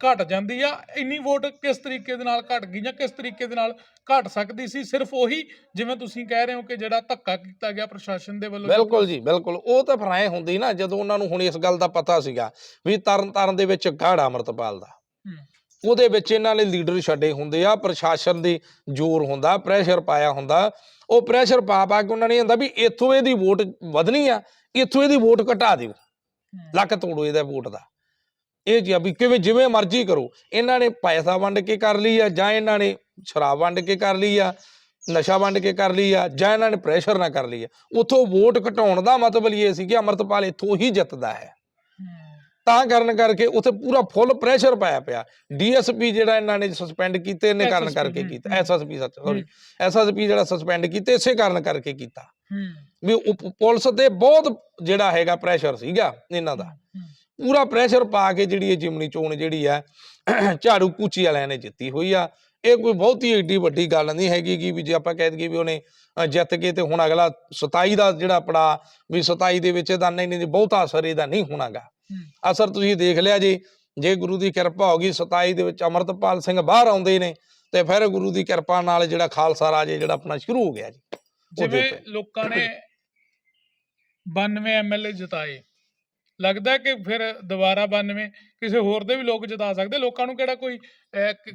ਘਟ ਜਾਂਦੀ ਆ ਇੰਨੀ ਵੋਟ ਕਿਸ ਤਰੀਕੇ ਦੇ ਨਾਲ ਘਟ ਗਈ ਜਾਂ ਕਿਸ ਤਰੀਕੇ ਦੇ ਨਾਲ ਘਟ ਸਕਦੀ ਸੀ ਸਿਰਫ ਉਹੀ ਜਿਵੇਂ ਤੁਸੀਂ ਕਹਿ ਰਹੇ ਹੋ ਕਿ ਜਿਹੜਾ ਧੱਕਾ ਕੀਤਾ ਗਿਆ ਪ੍ਰਸ਼ਾਸਨ ਦੇ ਵੱਲੋਂ ਬਿਲਕੁਲ ਜੀ ਬਿਲਕੁਲ। ਉਹ ਤਾਂ ਫਿਰ ਐਂ ਹੁੰਦੀ ਨਾ ਜਦੋਂ ਉਹਨਾਂ ਨੂੰ ਹੁਣ ਇਸ ਗੱਲ ਦਾ ਪਤਾ ਸੀਗਾ ਵੀ ਤਰਨ ਤਾਰਨ ਦੇ ਵਿੱਚ ਗਾੜਾ ਅਮਰਤਪਾਲ ਦਾ। ਉਹਦੇ ਵਿੱਚ ਇਹਨਾਂ ਨੇ ਲੀਡਰ ਛੱਡੇ ਹੁੰਦੇ ਆ ਪ੍ਰਸ਼ਾਸਨ ਦੀ ਜ਼ੋਰ ਹੁੰਦਾ ਪ੍ਰੈਸ਼ਰ ਪਾਇਆ ਹੁੰਦਾ। ਉਹ ਪ੍ਰੈਸ਼ਰ ਪਾ ਪਾ ਕੇ ਉਹਨਾਂ ਨੇ ਹੁੰਦਾ ਵੀ ਇੱਥੋਂ ਇਹਦੀ ਵੋਟ ਵਧਣੀ ਆ ਇੱਥੋਂ ਇਹਦੀ ਵੋਟ ਘਟਾ ਦਿਓ। ਲੱਕ ਤੋੜੋ ਇਹਦਾ ਵੋਟ ਦਾ। ਇਹ ਜੀ ਆ ਵੀ ਕਿਵੇਂ ਜਿਵੇਂ ਮਰਜ਼ੀ ਕਰੋ। ਇਹਨਾਂ ਨੇ ਪੈਸਾ ਵੰਡ ਕੇ ਕਰ ਲਈ ਆ ਜਾਂ ਇਹਨਾਂ ਨੇ ਸ਼ਰਾਬ ਵੰਡ ਕੇ ਕਰ ਲਈ ਆ ਨਸ਼ਾ ਵੰਡ ਕੇ ਕਰ ਲਈ ਆ ਜਾਂ ਇਹਨਾਂ ਨੇ ਪ੍ਰੈਸ਼ਰ ਨਾ ਕਰ ਲਈ ਆ। ਉਥੋਂ ਵੋਟ ਘਟਾਉਣ ਦਾ ਮਤਲਬ ਇਹ ਸੀ ਕਿ ਅਮਰਤਪਾਲ ਇੱਥੋਂ ਹੀ ਜਿੱਤਦਾ ਹੈ। ਤਾਂ ਕਰਨ ਕਰਕੇ ਉਥੇ ਪੂਰਾ ਫੁੱਲ ਪ੍ਰੈਸ਼ਰ ਪਾਇਆ ਪਿਆ। ਡੀਐਸਪੀ ਜਿਹੜਾ ਇਹਨਾਂ ਨੇ ਸਸਪੈਂਡ ਕੀਤੇ ਨੇ ਕਾਰਨ ਕਰਕੇ ਕੀਤਾ। ਐਸਐਸਪੀ ਸੱਚ ਸੌਰੀ ਐਸਐਸਪੀ ਜਿਹੜਾ ਸਸਪੈਂਡ ਕੀਤੇ ਇਸੇ ਕਾਰਨ ਕਰਕੇ ਕੀਤਾ। ਵੀ ਪੁਲਿਸ ਤੇ ਬਹੁਤ ਜਿਹੜਾ ਹੈਗਾ ਪ੍ਰੈਸ਼ਰ ਸੀਗਾ ਇਹਨਾਂ ਦਾ। ਪੂਰਾ ਪ੍ਰੈਸ਼ਰ ਪਾ ਕੇ ਜਿਹੜੀ ਇਹ ਜਿਮਨੀ ਚੋਣ ਜਿਹੜੀ ਆ ਝਾੜੂ ਕੂਚੀ ਵਾਲਿਆਂ ਨੇ ਜਿੱਤੀ ਹੋਈ ਆ ਇਹ ਕੋਈ ਬਹੁਤੀ ਏਡੀ ਵੱਡੀ ਗੱਲ ਨਹੀਂ ਹੈਗੀ ਕਿ ਵੀ ਜੇ ਆਪਾਂ ਕਹਿ ਦਈਏ ਵੀ ਉਹਨੇ ਜਿੱਤ ਕੇ ਤੇ ਹੁਣ ਅਗਲਾ 27 ਦਾ ਜਿਹੜਾ ਪੜਾ ਵੀ 27 ਦੇ ਵਿੱਚ ਇਹਦਾ ਨਹੀਂ ਨਹੀਂ ਬਹੁਤਾ ਅਸਰ ਇਹਦਾ ਨਹੀਂ ਹੋਣਾਗਾ। ਅਸਰ ਤੁਸੀਂ ਦੇਖ ਲਿਆ ਜੀ ਜੇ ਗੁਰੂ ਦੀ ਕਿਰਪਾ ਹੋ ਗਈ 27 ਦੇ ਵਿੱਚ ਅਮਰਤਪਾਲ ਸਿੰਘ ਬਾਹਰ ਆਉਂਦੇ ਨੇ ਤੇ ਫਿਰ ਗੁਰੂ ਦੀ ਕਿਰਪਾ ਨਾਲ ਜਿਹੜਾ ਖਾਲਸਾ ਰਾਜ ਜਿਹੜਾ ਆਪਣਾ ਸ਼ੁਰੂ ਹੋ ਗਿਆ ਜੀ ਜਿਵੇਂ। ਲੋਕਾਂ ਨੇ 92 ਐਮਐਲਏ ਜਿਤਾਏ ਲੱਗਦਾ ਕਿ ਫਿਰ ਦੁਬਾਰਾ 92 ਕਿਸੇ ਹੋਰ ਦੇ ਵੀ ਲੋਕ ਜਿਤਾ ਸਕਦੇ ਲੋਕਾਂ ਨੂੰ ਕਿਹੜਾ ਕੋਈ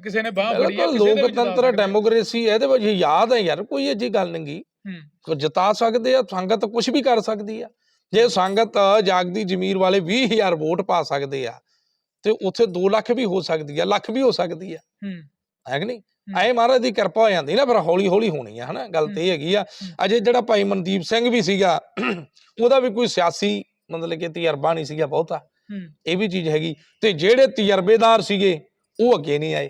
ਕਿਸੇ ਨੇ ਬਾਹ ਫੜੀ ਹੈ ਕਿਸੇ ਜਿਤਾ ਲੋਕਤੰਤਰ। ਡੈਮੋਕ੍ਰੇਸੀ ਇਹਦੇ ਵਿੱਚ ਯਾਦ ਹੈ ਯਾਰ ਕੋਈ ਅਜੀ ਗੱਲ ਨਹੀਂ ਗੀ। ਹੂੰ, ਕੋ ਜਿਤਾ ਸਕਦੇ ਆ ਸੰਗਤ ਕੁਝ ਵੀ ਕਰ ਸਕਦੀ ਆ। ਜੇ ਸੰਗਤ ਜਾਗਦੀ ਜ਼ਮੀਰ ਵਾਲੇ 20000 ਵੋਟ ਪਾ ਸਕਦੇ ਆ ਤੇ ਉੱਥੇ 2 ਲੱਖ ਵੀ ਹੋ ਸਕਦੀ ਆ ਲੱਖ ਵੀ ਹੋ ਸਕਦੀ ਆ। ਹੂੰ, ਕਿ ਨਹੀਂ। ਐ ਮਹਾਰਾਜ ਦੀ ਕਿਰਪਾ ਹੋ ਜਾਂਦੀ ਨਾ ਫਿਰ ਹੌਲੀ ਹੌਲੀ ਹੋਣੀ ਆ ਹਨਾ? ਗੱਲ ਤੇ ਹੈਗੀ ਆ। ਅਜੇ ਜਿਹੜਾ ਭਾਈ ਮਨਦੀਪ ਸਿੰਘ ਵੀ ਸੀਗਾ ਉਹਦਾ ਵੀ ਕੋਈ ਸਿਆਸੀ ਮਤਲਬ ਕਿ ਤਜਰਬਾ ਨਹੀਂ ਸੀਗਾ ਬਹੁਤਾ। ਇਹ ਵੀ ਚੀਜ਼ ਹੈਗੀ। ਤੇ ਜਿਹੜੇ ਤਜਰਬੇਦਾਰ ਸੀਗੇ ਉਹ ਅੱਗੇ ਨਹੀਂ ਆਏ।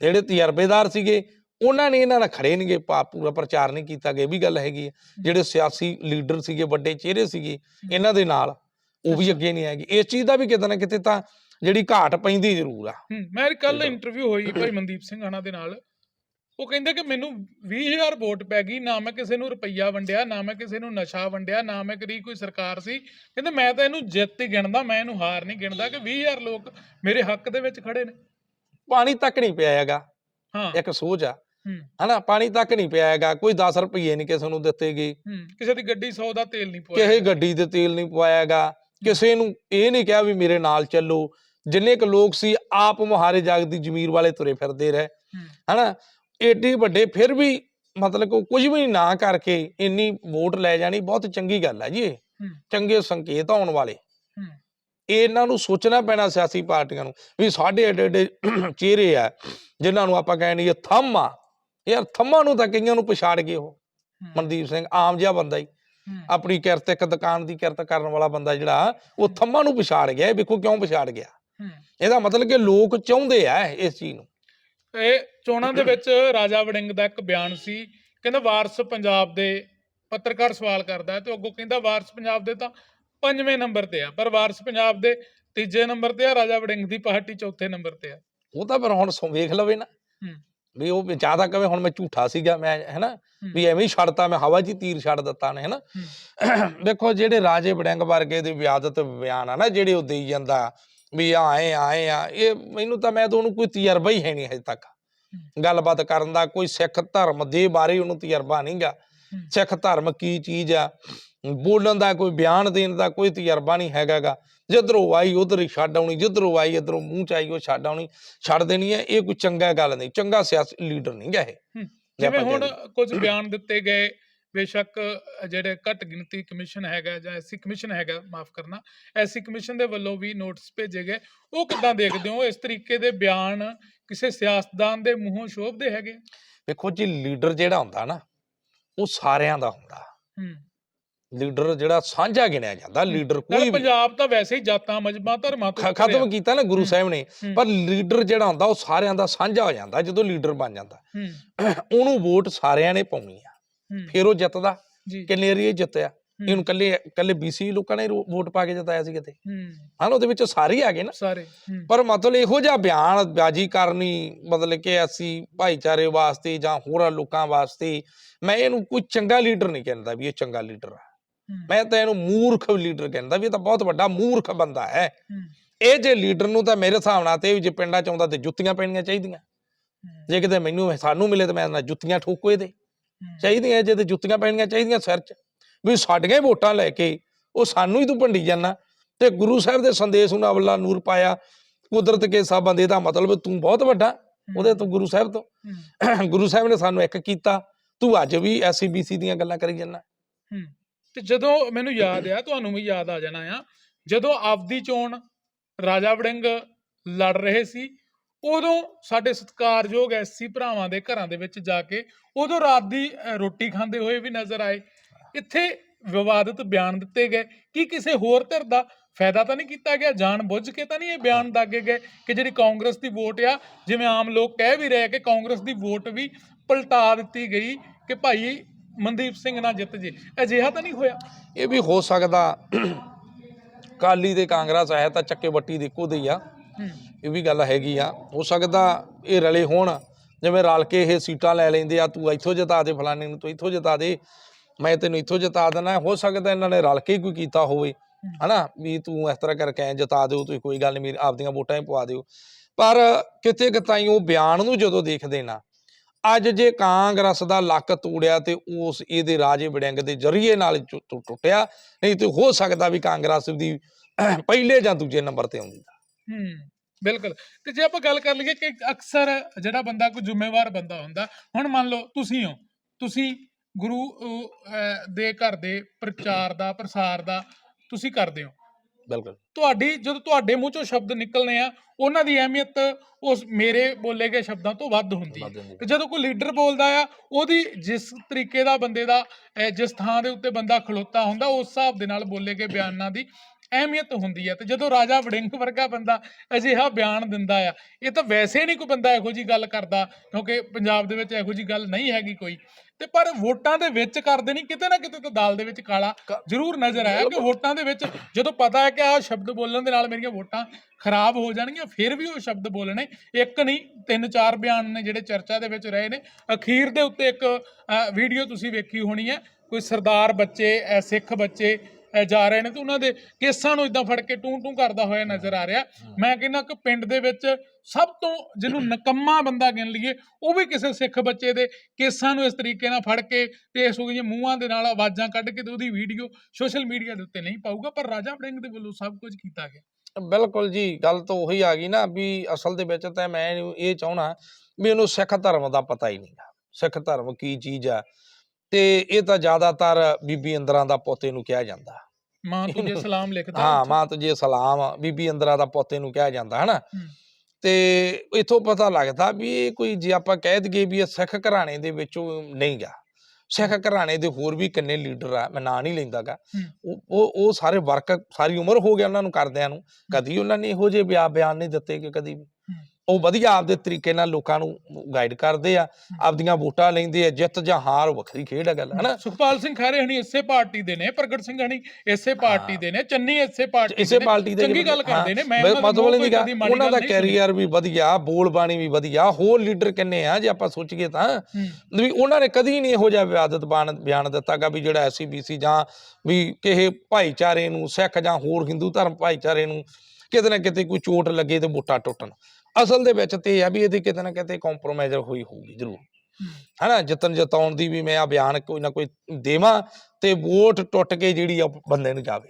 ਜਿਹੜੇ ਤਜਰਬੇਦਾਰ ਸੀਗੇ ਉਹਨਾਂ ਨੇ ਇਹਨਾਂ ਨਾਲ ਖੜੇ ਨਹੀਂਗੇ ਪੂਰਾ ਪ੍ਰਚਾਰ ਨਹੀਂ ਕੀਤਾ ਗਿਆ ਇਹ ਵੀ ਗੱਲ ਹੈਗੀ ਹੈ। ਜਿਹੜੇ ਸਿਆਸੀ ਲੀਡਰ ਸੀਗੇ ਵੱਡੇ ਚਿਹਰੇ ਸੀਗੇ ਇਹਨਾਂ ਦੇ ਨਾਲ ਉਹ ਵੀ। ਅੱਗੇ ਨਹੀਂ ਆਏਗੀ। ਇਸ ਚੀਜ਼ ਦਾ ਵੀ ਕਿਤੇ ਨਾ ਕਿਤੇ ਤਾਂ ਜਿਹੜੀ ਘਾਟ ਪੈਂਦੀ ਜ਼ਰੂਰ ਆ। ਮੇਰੀ ਕੱਲ ਇੰਟਰਵਿਊ ਹੋਈ ਭਾਈ ਮਨਦੀਪ ਸਿੰਘ ਹਣਾ ਦੇ ਨਾਲ। ਉਹ ਕਹਿੰਦੇ ਕਿ ਮੈਨੂੰ 20000 ਵੋਟ ਪੈ ਗਈ ਨਾ ਮੈਂ ਕਿਸੇ ਨੂੰ ਰੁਪਈਆ ਵੰਡਿਆ ਨਾ ਮੈਂ ਕਿਸੇ ਨੂੰ ਨਸ਼ਾ ਵੰਡਿਆ ਨਾ ਮੈਂ ਕਰੀ ਕੋਈ ਸਰਕਾਰ ਸੀ। ਕਹਿੰਦੇ ਮੈਂ ਤਾਂ ਇਹਨੂੰ ਜਿੱਤ ਹੀ ਗਿਣਦਾ ਮੈਂ ਇਹਨੂੰ ਹਾਰ ਨਹੀਂ ਗਿਣਦਾ ਕਿ 20000 ਲੋਕ ਮੇਰੇ ਹੱਕ ਦੇ ਵਿੱਚ ਖੜੇ ਨੇ। ਪਾਣੀ ਤੱਕ ਨਹੀਂ ਪਿਆ ਹੈਗਾ। ਹਾਂ। ਇੱਕ ਸੋਚ ਆ। ਹਨਾ ਪਾਣੀ ਤੱਕ ਨਹੀਂ ਪਿਆ ਹੈਗਾ ਕੋਈ 10 ਰੁਪਏ ਨਹੀਂ ਕਿਸੇ ਨੂੰ ਦਿੱਤੇ ਗਏ। ਕਿਸੇ ਦੀ ਗੱਡੀ 100 ਦਾ ਤੇਲ ਨਹੀਂ ਪਵਾਇਆ ਕਿਸੇ ਗੱਡੀ ਤੇ ਤੇਲ ਨਹੀਂ ਪਵਾਇਆ ਹੈਗਾ। ਕਿਸੇ ਨੂੰ ਇਹ ਨਹੀਂ ਕਿਹਾ ਵੀ ਮੇਰੇ ਨਾਲ ਚੱਲੋ। ਜਿੰਨੇ ਕੁ ਲੋਕ ਸੀ ਆਪ ਮੁਹਾਰੇ ਜਾਗਦੀ ਜ਼ਮੀਰ ਵਾਲੇ ਤੁਰੇ ਫਿਰਦੇ ਰਹੇ। ਹਨਾ ਏਡੀ ਵੱਡੇ ਫਿਰ ਵੀ ਮਤਲਬ ਕਿ ਕੁਝ ਵੀ ਨਾ ਕਰਕੇ ਇੰਨੀ ਵੋਟ ਲੈ ਜਾਣੀ ਬਹੁਤ ਚੰਗੀ ਗੱਲ ਹੈ ਜੀ ਇਹ। ਚੰਗੇ ਸੰਕੇਤ ਆਉਣ ਵਾਲੇ। ਇਹਨਾਂ ਨੂੰ ਸੋਚਣਾ ਪੈਣਾ ਸਿਆਸੀ ਪਾਰਟੀਆਂ ਨੂੰ ਵੀ ਸਾਡੇ ਏਡੇ ਏਡੇ ਚਿਹਰੇ ਆ ਜਿਨ੍ਹਾਂ ਨੂੰ ਆਪਾਂ ਕਹਿੰਦੇ ਇਹ ਥੰਮ ਆ। ਯਾਰ ਥੰਮਾਂ ਨੂੰ ਤਾਂ ਕਈਆਂ ਨੂੰ ਪਛਾੜ ਗਏ ਉਹ। ਮਨਦੀਪ ਸਿੰਘ ਆਮ ਜਿਹਾ ਬੰਦਾ ਹੀ। ਆਪਣੀ ਕਿਰਤ ਇੱਕ ਦੁਕਾਨ ਦੀ ਕਿਰਤ ਕਰਨ ਵਾਲਾ ਬੰਦਾ ਜਿਹੜਾ ਉਹ ਥੰਮਾਂ ਨੂੰ ਪਛਾੜ ਗਿਆ ਇਹ ਵੇਖੋ ਕਿਉਂ ਪਛਾੜ ਗਿਆ। ਇਹਦਾ ਮਤਲਬ ਕਿ ਲੋਕ ਚਾਹੁੰਦੇ ਆ ਇਸ ਚੀਜ਼ ਨੂੰ। ਇਹ ਚੋਣਾਂ ਦੇ ਵਿੱਚ ਰਾਜਾ ਵੜਿੰਗ ਦਾ ਇੱਕ ਬਿਆਨ ਸੀ ਕਹਿੰਦਾ ਵਾਰਸ ਪੰਜਾਬ ਦੇ ਪੱਤਰਕਾਰ ਸਵਾਲ ਕਰਦਾ ਤੇ ਅੱਗੋਂ ਕਹਿੰਦਾ ਵਾਰਸ ਪੰਜਾਬ ਦੇ ਤਾਂ ਪੰਜਵੇਂ ਨੰਬਰ ਤੇ ਆ ਪਰ ਵਾਰਸ ਪੰਜਾਬ ਦੇ ਤੀਜੇ ਨੰਬਰ ਤੇ ਆ ਰਾਜਾ ਵੜਿੰਗ ਦੀ ਪਾਰਟੀ ਚੌਥੇ ਨੰਬਰ ਤੇ ਆ। ਉਹ ਤਾਂ ਫਿਰ ਹੁਣ ਸੋ ਵੇਖ ਲਵੇ ਨਾ। ਵੀ ਉਹ ਜ਼ਿਆਦਾ ਕਵੇ ਹੁਣ ਮੈਂ ਝੂਠਾ ਸੀਗਾ ਮੈਂ ਹੈਨਾ ਵੀ ਐਵੇਂ ਹੀ ਛੱਡਤਾ ਮੈਂ ਹਵਾ 'ਚ ਹੀ ਤੀਰ ਛੱਡ ਦਿੱਤਾ ਨੇ ਹੈਨਾ। ਦੇਖੋ ਜਿਹੜੇ ਰਾਜੇ ਵੜਿੰਗ ਵਰਗੇ ਦੇ ਵਿਆਦਤ ਬਿਆਨ ਆ ਨਾ ਜਿਹੜੇ ਉਹ ਦੇਈ ਜਾਂਦਾ ਵੀ ਆਏ ਆਏ ਆ ਇਹ ਮੈਨੂੰ ਤਾਂ ਮੈਂ ਤਾਂ ਉਹਨੂੰ ਕੋਈ ਤਜਰਬਾ ਹੀ ਹੈ ਨਹੀਂ ਹਜੇ ਤੱਕ। ਗੱਲਬਾਤ ਕਰਨ ਦਾ ਕੋਈ ਸਿੱਖ ਧਰਮ ਦੇ ਬਾਰੇ ਉਹਨੂੰ ਤਜਰਬਾ ਨਹੀਂਗਾ। ਸਿੱਖ ਧਰਮ ਕੀ ਚੀਜ਼ ਆ? ਬੋਲਣ ਦਾ ਕੋਈ ਬਿਆਨ ਦੇਣ ਦਾ ਕੋਈ ਤਜਰਬਾ ਨਹੀਂ ਹੈਗਾਗਾ। ਜਿੱਧਰੋਂ ਆਈ ਉਧਰ ਹੀ ਛੱਡ ਆਉਣੀ ਜਿੱਧਰੋਂ ਆਈ ਇਧਰੋਂ ਮੂੰਹ ਚ ਆਈ ਉਹ ਛੱਡ ਆਉਣੀ ਛੱਡ ਦੇਣੀ ਹੈ ਇਹ ਕੋਈ ਚੰਗਾ ਗੱਲ ਨਹੀਂ ਚੰਗਾ ਸਿਆਸੀ ਲੀਡਰ ਨਹੀਂ ਗਾ ਇਹ ਜਿਵੇਂ ਹੁਣ ਕੁਝ ਬਿਆਨ ਦਿੱਤੇ ਗਏ ਬੇਸ਼ੱਕ ਜਿਹੜੇ ਘੱਟ ਗਿਣਤੀ ਕਮਿਸ਼ਨ ਹੈਗਾ ਜਾਂ ਐਸੀ ਕਮਿਸ਼ਨ ਹੈਗਾ ਮਾਫ ਕਰਨਾ ਐਸੀ ਕਮਿਸ਼ਨ ਦੇ ਵੱਲੋਂ ਵੀ ਨੋਟਿਸ ਭੇਜੇ ਗਏ। ਉਹ ਕਿੱਦਾਂ ਦੇਖਦੇ ਹੋ? ਇਸ ਤਰੀਕੇ ਦੇ ਬਿਆਨ ਕਿਸੇ ਸਿਆਸਤਦਾਨ ਦੇ ਮੂੰਹੋਂ ਸ਼ੋਭਦੇ ਹੈਗੇ? ਵੇਖੋ ਜੀ ਲੀਡਰ ਜਿਹੜਾ ਹੁੰਦਾ ਨਾ ਉਹ ਸਾਰਿਆਂ ਦਾ ਹੁੰਦਾ। ਹੂੰ। ਲੀਡਰ ਜਿਹੜਾ ਸਾਂਝਾ ਗਿਣਿਆ ਜਾਂਦਾ ਲੀਡਰ ਕੋਈ ਵੀ ਪੰਜਾਬ ਤਾਂ ਵੈਸੇ ਹੀ ਜਾਤਾਂ ਮਜਬਾਂ ਧਰਮਾਂ ਤੋਂ। ਖਤਮ ਕੀਤਾ ਨਾ ਗੁਰੂ। ਸਾਹਿਬ ਨੇ ਪਰ ਲੀਡਰ ਜਿਹੜਾ ਹੁੰਦਾ ਉਹ ਸਾਰਿਆਂ ਦਾ ਸਾਂਝਾ ਹੋ ਜਾਂਦਾ ਜਦੋਂ ਲੀਡਰ ਬਣ ਜਾਂਦਾ। ਉਹਨੂੰ ਵੋਟ ਸਾਰਿਆਂ ਨੇ ਪਾਉਣੀ ਆ। ਫਿਰ ਉਹ ਜਿੱਤਦਾ ਕਿੰਨੇ ਏਰੀਏ ਜਿੱਤਿਆ। ਇਹਨੂੰ ਕੱਲੇ ਕੱਲੇ ਬੀਸੀ ਲੋਕਾਂ ਨੇ ਵੋਟ ਪਾ ਕੇ ਜਿਤਾਇਆ ਸੀ ਕਿਤੇ। ਹੂੰ, ਹਾਂ ਉਹਦੇ ਵਿੱਚ ਸਾਰੇ ਆ ਗਏ ਨਾ। ਸਾਰੇ ਪਰ ਮਤਲਬ ਇਹੋ ਜਿਹਾ ਬਿਆਨ ਬਾਜੀ ਕਰਨੀ ਮਤਲਬ ਕਿ ਅਸੀਂ ਭਾਈਚਾਰੇ ਵਾਸਤੇ ਜਾਂ ਹੋਰਾਂ ਲੋਕਾਂ ਵਾਸਤੇ ਮੈਂ ਇਹਨੂੰ ਕੋਈ ਚੰਗਾ ਲੀਡਰ ਨਹੀਂ ਕਹਿੰਦਾ ਵੀ ਇਹ ਚੰਗਾ ਲੀਡਰ ਆ। ਹੂੰ, ਮੈਂ ਤਾਂ ਇਹਨੂੰ ਮੂਰਖ ਲੀਡਰ ਕਹਿੰਦਾ ਵੀ ਇਹ ਤਾਂ ਬਹੁਤ ਵੱਡਾ ਮੂਰਖ ਬੰਦਾ ਹੈ। ਇਹ ਜੇ ਲੀਡਰ ਨੂੰ ਤਾਂ ਮੇਰੇ ਹਿਸਾਬ ਨਾਲ ਤੇ ਜੇ ਪਿੰਡਾਂ ਚ ਆਉਂਦਾ ਤੇ ਜੁੱਤੀਆਂ ਪੈਣੀਆਂ ਚਾਹੀਦੀਆਂ। ਜੇ ਕਿਤੇ ਮੈਨੂੰ ਸਾਨੂੰ ਮਿਲੇ ਤੇ ਮੈਂ ਨਾ ਜੁੱਤੀਆਂ ਠੋਕੋ ਇਹਦੇ। ਚਾਹੀਦੀਆਂ ਜੇ ਤੇ ਜੁੱਤੀਆਂ ਪੈਣੀਆਂ ਚਾਹੀਦੀਆਂ ਸਿਰ 'ਚ। ਵੀ ਸਾਡੀਆਂ ਹੀ ਵੋਟਾਂ ਲੈ ਕੇ ਉਹ ਸਾਨੂੰ ਹੀ ਤੂੰ ਭੰਡੀ ਜਾਂਦਾ ਤੇ ਗੁਰੂ ਸਾਹਿਬ ਦੇ ਸੰਦੇਸ਼ ਨੂੰ ਅਵਲਾ ਨੂਰ ਪਾਇਆ। ਕੁਦਰਤ ਕੇ ਸਭ ਬੰਦੇ ਦਾ ਮਤਲਬ ਤੂੰ ਬਹੁਤ ਵੱਡਾ ਉਹਦੇ ਤੋਂ ਗੁਰੂ ਸਾਹਿਬ ਤੋਂ। <clears throat> ਗੁਰੂ ਸਾਹਿਬ ਨੇ ਸਾਨੂੰ ਇੱਕ ਕੀਤਾ। ਤੂੰ ਅੱਜ ਵੀ ਐਸਸੀਬੀਸੀ ਦੀਆਂ ਗੱਲਾਂ ਕਰੀ ਜਾਂਦਾ। ਤੇ ਜਦੋਂ ਮੈਨੂੰ ਯਾਦ ਆ ਤੁਹਾਨੂੰ ਵੀ ਯਾਦ ਆ ਜਾਣਾ ਆ। ਜਦੋਂ ਆਪਦੀ ਚੋਣ ਰਾਜਾ ਵੜਿੰਗ ਲੜ ਰਹੇ ਸੀ ਉਦੋਂ ਸਾਡੇ ਸਤਿਕਾਰਯੋਗ ਐਸਸੀ ਭਰਾਵਾਂ ਦੇ ਘਰਾਂ ਦੇ ਵਿੱਚ ਜਾ ਕੇ ਉਦੋਂ ਰਾਤ ਦੀ ਰੋਟੀ ਖਾਂਦੇ ਹੋਏ ਵੀ ਨਜ਼ਰ ਆਏ। ਇੱਥੇ ਵਿਵਾਦਿਤ ਬਿਆਨ ਦਿੱਤੇ ਗਏ ਕੀ ਕਿਸੇ ਹੋਰ ਧਿਰ ਦਾ ਫਾਇਦਾ ਤਾਂ ਨਹੀਂ ਕੀਤਾ ਗਿਆ ਜਾਣ ਬੁੱਝ ਕੇ ਤਾਂ ਨਹੀਂ ਇਹ ਬਿਆਨ ਦਾਗੇ ਗਏ ਕਿ ਜਿਹੜੀ ਕਾਂਗਰਸ ਦੀ ਵੋਟ ਆ ਜਿਵੇਂ ਆਮ ਲੋਕ ਕਹਿ ਵੀ ਰਹੇ ਕਿ ਕਾਂਗਰਸ ਦੀ ਵੋਟ ਵੀ ਪਲਟਾ ਦਿੱਤੀ ਗਈ ਕਿ ਭਾਈ ਮਨਦੀਪ ਸਿੰਘ ਨਾ ਜਿੱਤ ਜੇ। ਅਜਿਹਾ ਤਾਂ ਨਹੀਂ ਹੋਇਆ। ਇਹ ਵੀ ਹੋ ਸਕਦਾ ਕਾਲੀ ਤੇ ਕਾਂਗਰਸ ਆਇਆ ਤਾਂ ਚੱਕੇ ਵੱਟੀ ਦੇ ਇੱਕੋ ਦੇ ਆ ਇਹ ਵੀ ਗੱਲ ਹੈਗੀ ਆ। ਹੋ ਸਕਦਾ ਇਹ ਰਲੇ ਹੋਣ। ਜਿਵੇਂ ਰਲ ਕੇ ਇਹ ਸੀਟਾਂ ਲੈ ਲੈਂਦੇ ਆ, ਤੂੰ ਇੱਥੋਂ ਜਿਤਾ ਦੇ, ਫਲਾਣੇ ਨੂੰ ਤੂੰ ਇੱਥੋਂ ਜਿਤਾ ਦੇ, ਮੈਂ ਤੈਨੂੰ ਇੱਥੋਂ ਜਿਤਾ ਦੇਣਾ। ਹੋ ਸਕਦਾ ਇਹਨਾਂ ਨੇ ਰਲ ਕੇ ਕੋਈ ਕੀਤਾ ਹੋਵੇ, ਹਨਾ? ਵੀ ਤੂੰ ਇਸ ਤਰ੍ਹਾਂ ਕਰਕੇ ਐਂ ਜਿਤਾ ਦਿਓ, ਤੁਸੀਂ ਕੋਈ ਗੱਲ ਨਹੀਂ ਮੇਰੀ ਆਪਦੀਆਂ ਵੋਟਾਂ ਹੀ ਪਵਾ ਦਿਓ। ਪਰ ਕਿਤੇ ਕਿਤਾਈ ਉਹ ਬਿਆਨ ਨੂੰ ਜਦੋਂ ਦੇਖਦੇ ਨਾ, ਅੱਜ ਜੇ ਕਾਂਗਰਸ ਦਾ ਲੱਕ ਤੋੜਿਆ ਤੇ ਉਸ ਇਹਦੇ ਰਾਜੇ ਵੜਿੰਗ ਦੇ ਜਰੀਏ ਨਾਲ ਟੁੱਟਿਆ, ਨਹੀਂ ਤੇ ਹੋ ਸਕਦਾ ਵੀ ਕਾਂਗਰਸ ਦੀ ਪਹਿਲੇ ਜਾਂ ਦੂਜੇ ਨੰਬਰ ਤੇ ਆਉਂਦੀ। ਹੂੰ। ਬਿਲਕੁਲ। ਤੇ ਜੇ ਆਪਾਂ ਗੱਲ ਕਰ ਲਈਏ ਕਿ ਅਕਸਰ ਜਿਹੜਾ ਬੰਦਾ ਕੋਈ ਜ਼ਿੰਮੇਵਾਰ ਬੰਦਾ ਹੁੰਦਾ ਹੁਣ ਮੰਨ ਲਓ ਤੁਸੀਂ ਹੋ ਤੁਸੀਂ ਗੁਰੂ ਦੇ ਘਰ ਦੇ ਪ੍ਰਚਾਰ ਦਾ ਪ੍ਰਸਾਰ ਦਾ ਤੁਸੀਂ ਕਰਦੇ ਹੋ। ਬਿਲਕੁਲ। ਤੁਹਾਡੀ ਜਦੋਂ ਤੁਹਾਡੇ ਮੂੰਹ ਚੋਂ ਸ਼ਬਦ ਨਿਕਲਨੇ ਆ ਉਹਨਾਂ ਦੀ ਅਹਿਮੀਅਤ ਉਸ ਮੇਰੇ ਬੋਲੇ ਗਏ ਸ਼ਬਦਾਂ ਤੋਂ ਵੱਧ ਹੁੰਦੀ ਹੈ। ਤੇ ਜਦੋਂ ਕੋਈ ਲੀਡਰ ਬੋਲਦਾ ਆ ਉਹਦੀ ਜਿਸ ਤਰੀਕੇ ਦਾ ਬੰਦੇ ਦਾ ਜਿਸ ਥਾਂ ਦੇ ਉੱਤੇ ਬੰਦਾ ਖਲੋਤਾ ਹੁੰਦਾ ਉਸ ਹਿਸਾਬ ਦੇ ਨਾਲ ਬੋਲੇ ਗਏ ਬਿਆਨਾਂ ਦੀ ਅਹਿਮੀਅਤ ਹੁੰਦੀ ਹੈ ਤੇ ਜਦੋਂ ਰਾਜਾ ਵੜਿੰਗ ਵਰਗਾ ਬੰਦਾ ਅਜਿਹਾ ਬਿਆਨ ਦਿੰਦਾ ਆ ਇਹ ਤਾਂ ਵੈਸੇ ਨਹੀਂ ਕੋਈ ਬੰਦਾ ਇਹੋ ਜੀ ਗੱਲ ਕਰਦਾ ਕਿਉਂਕਿ ਪੰਜਾਬ ਦੇ ਵਿੱਚ ਇਹੋ ਜੀ ਗੱਲ ਨਹੀਂ ਹੈਗੀ ਕੋਈ। ਤੇ ਪਰ ਵੋਟਾਂ ਦੇ ਵਿੱਚ ਕਰਦੇ ਨਹੀਂ ਕਿਤੇ ਨਾ ਕਿਤੇ ਤਾਂ ਦਾਲ ਦੇ ਵਿੱਚ ਕਾਲਾ ਜ਼ਰੂਰ ਨਜ਼ਰ ਆਇਆ ਕਿ ਵੋਟਾਂ ਦੇ ਵਿੱਚ ਜਦੋਂ ਪਤਾ ਹੈ ਕਿ ਆਹ ਸ਼ਬਦ ਬੋਲਣ ਦੇ ਨਾਲ ਮੇਰੀਆਂ ਵੋਟਾਂ ਖਰਾਬ ਹੋ ਜਾਣਗੀਆਂ ਫਿਰ ਵੀ ਉਹ ਸ਼ਬਦ ਬੋਲਣੇ। ਇੱਕ ਨਹੀਂ ਤਿੰਨ ਚਾਰ ਬਿਆਨ ਨੇ ਜਿਹੜੇ ਚਰਚਾ ਦੇ ਵਿੱਚ ਰਹੇ ਨੇ। ਅਖੀਰ ਦੇ ਉੱਤੇ ਇੱਕ ਵੀਡੀਓ ਤੁਸੀਂ ਵੇਖੀ ਹੋਣੀ ਹੈ ਕੋਈ ਸਰਦਾਰ ਬੱਚੇ ਸਿੱਖ ਬੱਚੇ ਜਾ ਰਹੇ ਨੇ ਤੇ ਉਹਨਾਂ ਦੇ ਕੇਸਾਂ ਨੂੰ ਇਦਾਂ ਫੜ ਕੇ ਟੂੰ ਟੂੰ ਕਰਦਾ ਹੋਇਆ ਨਜ਼ਰ ਆ ਰਿਹਾ। ਮੈਂ ਕਹਿੰਦਾ ਕਿ ਪਿੰਡ ਦੇ ਵਿੱਚ ਸਭ ਤੋਂ ਜਿਹਨੂੰ ਨਕੰਮਾ ਬੰਦਾ ਗਿਣ ਲਈਏ ਉਹ ਵੀ ਕਿਸੇ ਸਿੱਖ ਬੱਚੇ ਦੇ ਕੇਸਾਂ ਨੂੰ ਇਸ ਤਰੀਕੇ ਨਾਲ ਫੜ ਕੇ ਤੇ ਇਸ ਜਿਹੇ ਮੂੰਹਾਂ ਦੇ ਨਾਲ ਆਵਾਜ਼ਾਂ ਕੱਢ ਕੇ ਤੇ ਉਹਦੀ ਵੀਡੀਓ ਸੋਸ਼ਲ ਮੀਡੀਆ ਦੇ ਉੱਤੇ ਨਹੀਂ ਪਾਊਗਾ ਪਰ ਰਾਜਾ ਵੜਿੰਗ ਦੇ ਵੱਲੋਂ ਸਭ ਕੁਝ ਕੀਤਾ ਗਿਆ। ਬਿਲਕੁਲ ਜੀ ਗੱਲ ਤਾਂ ਉਹੀ ਆ ਗਈ ਨਾ ਵੀ ਅਸਲ ਦੇ ਵਿੱਚ ਤਾਂ ਮੈਂ ਇਹ ਚਾਹਣਾ ਵੀ ਉਹਨੂੰ ਸਿੱਖ ਧਰਮ ਦਾ ਪਤਾ ਹੀ ਨਹੀਂਗਾ ਸਿੱਖ ਧਰਮ ਕੀ ਚੀਜ਼ ਆ ਤੇ ਇਹ ਤਾਂ ਜ਼ਿਆਦਾਤਰ ਬੀਬੀ ਅੰਦਰਾਂ ਦਾ ਪੋਤੇ ਨੂੰ ਕਿਹਾ ਜਾਂਦਾ। ਮਾਂ ਤੁਝੇ ਸਲਾਮ ਲਿਖਦਾ ਹਾਂ। ਮਾਂ ਤੁਝੇ ਸਲਾਮ ਬੀਬੀ ਅੰਦਰਾਂ ਦਾ ਪੋਤੇ ਨੂੰ ਕਿਹਾ ਜਾਂਦਾ ਹਨਾ। ਤੇ ਇਥੋਂ ਪਤਾ ਲੱਗਦਾ ਵੀ ਇਹ ਕੋਈ ਜੇ ਆਪਾਂ ਕਹਿ ਦਈਏ ਵੀ ਇਹ ਸਿੱਖ ਘਰਾਣੇ ਦੇ ਵਿੱਚੋਂ ਨਹੀਂ ਗਾ। ਸਿੱਖ ਘਰਾਣੇ ਦੇ ਹੋਰ ਵੀ ਕਿੰਨੇ ਲੀਡਰ ਆ ਮੈਂ ਨਾਂ ਨਹੀਂ ਲੈਂਦਾਗਾ। ਉਹ ਉਹ ਸਾਰੇ ਵਰਕ ਸਾਰੀ ਉਮਰ ਹੋ ਗਿਆ ਉਹਨਾਂ ਨੂੰ ਕਰਦਿਆਂ ਨੂੰ। ਕਦੀ ਉਹਨਾਂ ਨੇ ਇਹੋ ਜਿਹੇ ਬਿਆ- ਬਿਆਨ ਨਹੀਂ ਦਿੱਤੇ ਕਿ ਕਦੀ ਵੀ ਉਹ ਵਧੀਆ ਆਪਦੇ ਤਰੀਕੇ ਨਾਲ ਲੋਕਾਂ ਨੂੰ ਗਾਈਡ ਕਰਦੇ ਆ ਆਪਦੀਆਂ ਵੋਟਾਂ ਲੈਂਦੇ ਆ ਜਿੱਤ ਜਾਂ ਹਾਰ ਵੱਖਰੀ ਖੇਡ ਹੈ ਗੱਲ ਹਨਾ ਸੁਖਪਾਲ ਸਿੰਘ ਖਾਰੇ ਹਣੀ ਇਸੇ ਪਾਰਟੀ ਦੇ ਨੇ ਪ੍ਰਗਟ ਸਿੰਘ ਹਣੀ ਇਸੇ ਪਾਰਟੀ ਦੇ ਨੇ ਚੰਨੀ ਇਸੇ ਪਾਰਟੀ ਇਸੇ ਦੇ ਨੇ। ਪਾਰਟੀ ਦੇ ਚੰਗੀ ਗੱਲ ਕਰਦੇ ਨੇ ਮੈਂ ਮਤਲਬ ਨਹੀਂ ਗਾ ਉਹਨਾਂ ਦਾ। ਕੈਰੀਅਰ ਵੀ ਵਧੀਆ ਬੋਲ ਬਾਣੀ ਵੀ ਵਧੀਆ ਹੋਰ ਲੀਡਰ ਕਿੰਨੇ ਆ ਜੇ ਆਪਾਂ ਸੋਚੀਏ ਤਾਂ ਹੂੰ। ਵੀ ਉਹਨਾਂ ਨੇ ਕਦੀ ਨਹੀਂ ਇਹੋ ਜਿਹਾ ਵਿਆਦਤ ਬਾਣ ਬਿਆਨ ਦਿੱਤਾਗਾ ਵੀ ਜਿਹੜਾ ਐਸਸੀਬੀਸੀ ਜਾਂ ਵੀ ਕਿਸੇ ਭਾਈਚਾਰੇ ਨੂੰ ਸਿੱਖ ਜਾਂ ਹੋਰ ਹਿੰਦੂ ਧਰਮ ਭਾਈਚਾਰੇ ਨੂੰ ਕਿਤੇ ਨਾ ਕਿਤੇ ਕੋਈ ਚੋਟ ਲੱਗੇ ਤੇ ਵੋਟਾਂ ਟੁੱਟਣ ਅਸਲ ਦੇ ਵਿੱਚ ਤੇ ਇਹ ਆ ਵੀ ਇਹਦੀ ਕਿਤੇ ਨਾ ਕਿਤੇ ਕੰਪਰੋਮਾਈਜ਼ ਹੋਈ ਹੋਊਗੀ ਜ਼ਰੂਰ। ਹਨਾ ਜਿੱਤਨ ਜਿਤਾਉਣ ਦੀ ਵੀ ਮੈਂ ਆ ਬਿਆਨ ਕੋਈ ਨਾ ਕੋਈ ਦੇਵਾਂ ਤੇ ਵੋਟ ਟੁੱਟ ਕੇ ਜਿਹੜੀ ਆ ਬੰਦੇ ਨੂੰ ਜਾਵੇ।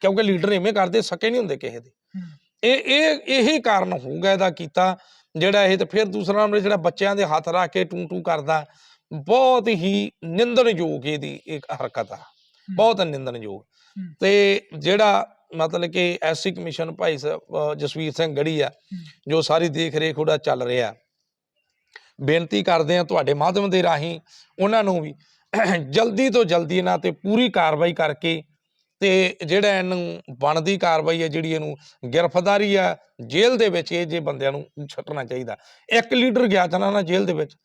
ਕਿਉਂਕਿ ਲੀਡਰ ਐਵੇਂ ਕਰਦੇ ਸਕੇ ਨਹੀਂ ਹੁੰਦੇ ਕਿਸੇ ਦੇ। ਇਹ ਇਹ ਇਹੀ ਕਾਰਨ ਹੋਊਗਾ ਇਹਦਾ ਕੀਤਾ ਜਿਹੜਾ ਇਹ ਤੇ ਫਿਰ ਦੂਸਰਾ ਨੰਬਰ ਜਿਹੜਾ ਬੱਚਿਆਂ ਦੇ ਹੱਥ ਰੱਖ ਕੇ ਟੂ ਟੂ ਕਰਦਾ ਬਹੁਤ ਹੀ ਨਿੰਦਣਯੋਗ ਇਹਦੀ ਇੱਕ ਹਰਕਤ ਆ। ਬਹੁਤ ਨਿੰਦਣਯੋਗ। ਤੇ ਜਿਹੜਾ ਮਤਲਬ ਕਿ ਐਸਸੀ ਕਮਿਸ਼ਨ ਭਾਈ ਸਾਹਿਬ, ਜਸਵੀਰ ਸਿੰਘ ਗੜੀ ਆ ਜੋ ਸਾਰੀ ਦੇਖ ਰੇਖ ਉਹਦਾ ਚੱਲ ਰਿਹਾ। ਬੇਨਤੀ ਕਰਦੇ ਆ ਤੁਹਾਡੇ ਮਾਧਿਅਮ ਦੇ ਰਾਹੀਂ ਉਹਨਾਂ ਨੂੰ ਵੀ ਜਲਦੀ ਤੋਂ ਜਲਦੀ ਇਹਨਾਂ ਤੇ ਪੂਰੀ ਕਾਰਵਾਈ ਕਰਕੇ ਤੇ ਜਿਹੜਾ ਇਹਨੂੰ ਬਣਦੀ ਕਾਰਵਾਈ ਹੈ ਜਿਹੜੀ ਇਹਨੂੰ ਗ੍ਰਿਫਤਾਰੀ ਆ ਜੇਲ੍ਹ ਦੇ ਵਿੱਚ ਇਹ ਜੇ ਬੰਦਿਆਂ ਨੂੰ ਛੱਡਣਾ ਚਾਹੀਦਾ। ਇੱਕ ਲੀਡਰ ਗਿਆ ਤਾਂ ਨਾ ਜੇਲ੍ਹ ਦੇ ਵਿੱਚ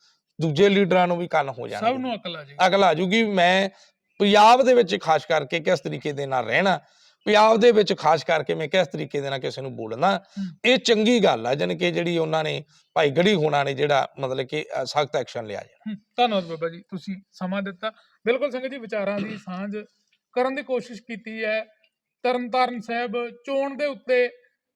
ਦੂਜੇ ਲੀਡਰਾਂ ਨੂੰ ਵੀ ਕੰਨ ਹੋ ਸਭ ਜਾਣਗੇ ਨੂੰ ਅਕਲ ਆ ਜੀ ਅਗਲਾ ਆ ਜੂਗੀ ਮੈਂ ਪੰਜਾਬ ਦੇ ਵਿੱਚ ਖਾਸ ਕਰਕੇ ਕਿਸ ਤਰੀਕੇ ਦੇ ਨਾਲ ਰਹਿਣਾ ਪੰਜਾਬ ਦੇ ਵਿੱਚ ਖਾਸ ਕਰਕੇ ਮੈਂ ਕਿਸ ਤਰੀਕੇ ਦੇ ਨਾਲ ਕਿਸੇ ਨੂੰ ਬੋਲਣਾ। ਇਹ ਚੰਗੀ ਗੱਲ ਆ ਜਾਣੀ ਕਿ ਜਿਹੜੀ ਉਹਨਾਂ ਨੇ ਭਾਈ ਗੜੀ ਹੋਣਾ ਨੇ ਜਿਹੜਾ ਮਤਲਬ ਕਿ ਸਖਤ ਐਕਸ਼ਨ ਲਿਆ ਜੀ ਧੰਨਵਾਦ ਬਾਬਾ ਜੀ ਤੁਸੀਂ ਸਮਾਂ ਦਿੱਤਾ। ਬਿਲਕੁਲ ਸੰਗਤ ਜੀ ਵਿਚਾਰਾਂ ਦੀ ਸਾਂਝ ਕਰਨ ਦੀ ਕੋਸ਼ਿਸ਼ ਕੀਤੀ ਹੈ। ਤਰਨਤਾਰਨ ਸਾਹਿਬ ਚੋਣ ਦੇ ਉੱਤੇ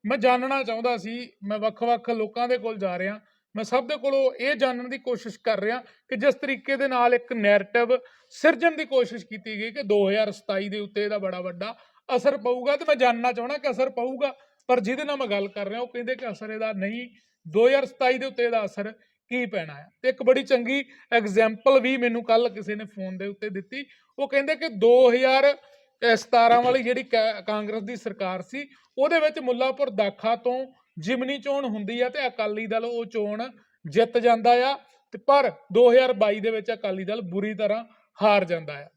ਮੈਂ ਜਾਣਨਾ ਚਾਹੁੰਦਾ ਸੀ ਮੈਂ ਵੱਖ-ਵੱਖ ਲੋਕਾਂ ਦੇ ਕੋਲ ਜਾ ਰਿਹਾ ਮੈਂ ਸਭ ਦੇ ਕੋਲੋਂ ਇਹ ਜਾਣਨ ਦੀ ਕੋਸ਼ਿਸ਼ ਕਰ ਰਿਹਾ ਕਿ ਜਿਸ ਤਰੀਕੇ ਦੇ ਨਾਲ ਇੱਕ ਨੈਰੇਟਿਵ ਸਿਰਜਣ ਦੀ ਕੋਸ਼ਿਸ਼ ਕੀਤੀ ਗਈ ਕਿ 2027 ਦੇ ਉੱਤੇ ਇਹਦਾ ਬੜਾ ਵੱਡਾ ਅਸਰ ਪਊਗਾ ਤੇ ਮੈਂ ਜਾਣਨਾ ਚਾਹਣਾ ਕਿ ਅਸਰ ਪਊਗਾ, ਪਰ ਜਿਹਦੇ ਨਾਲ ਮੈਂ ਗੱਲ ਕਰ ਰਿਹਾ, ਉਹ ਕਹਿੰਦੇ ਕਿ ਅਸਰ ਇਹਦਾ ਨਹੀਂ 2027 ਦੇ ਉੱਤੇ ਇਹਦਾ ਅਸਰ ਕੀ ਪੈਣਾ ਹੈ? ਤੇ ਇੱਕ ਬੜੀ ਚੰਗੀ ਐਗਜ਼ਾਮਪਲ ਵੀ ਮੈਨੂੰ ਕੱਲ ਕਿਸੇ ਨੇ ਫੋਨ ਦੇ ਉੱਤੇ ਦਿੱਤੀ। ਉਹ ਕਹਿੰਦੇ ਕਿ 2017 ਵਾਲੀ ਜਿਹੜੀ ਕਾ- ਕਾਂਗਰਸ ਦੀ ਸਰਕਾਰ ਸੀ, ਉਹਦੇ ਵਿੱਚ ਮੁੱਲਾਪੁਰ ਦਾਖਾ ਤੋਂ ਜਿਮਨੀ ਚੋਣ ਹੁੰਦੀ ਆ ਤੇ ਅਕਾਲੀ ਦਲ ਉਹ ਚੋਣ ਜਿੱਤ ਜਾਂਦਾ ਆ ਤੇ ਪਰ 2022 ਦੇ ਵਿੱਚ ਅਕਾਲੀ ਦਲ ਬੁਰੀ ਤਰ੍ਹਾਂ ਹਾਰ ਜਾਂਦਾ ਆ।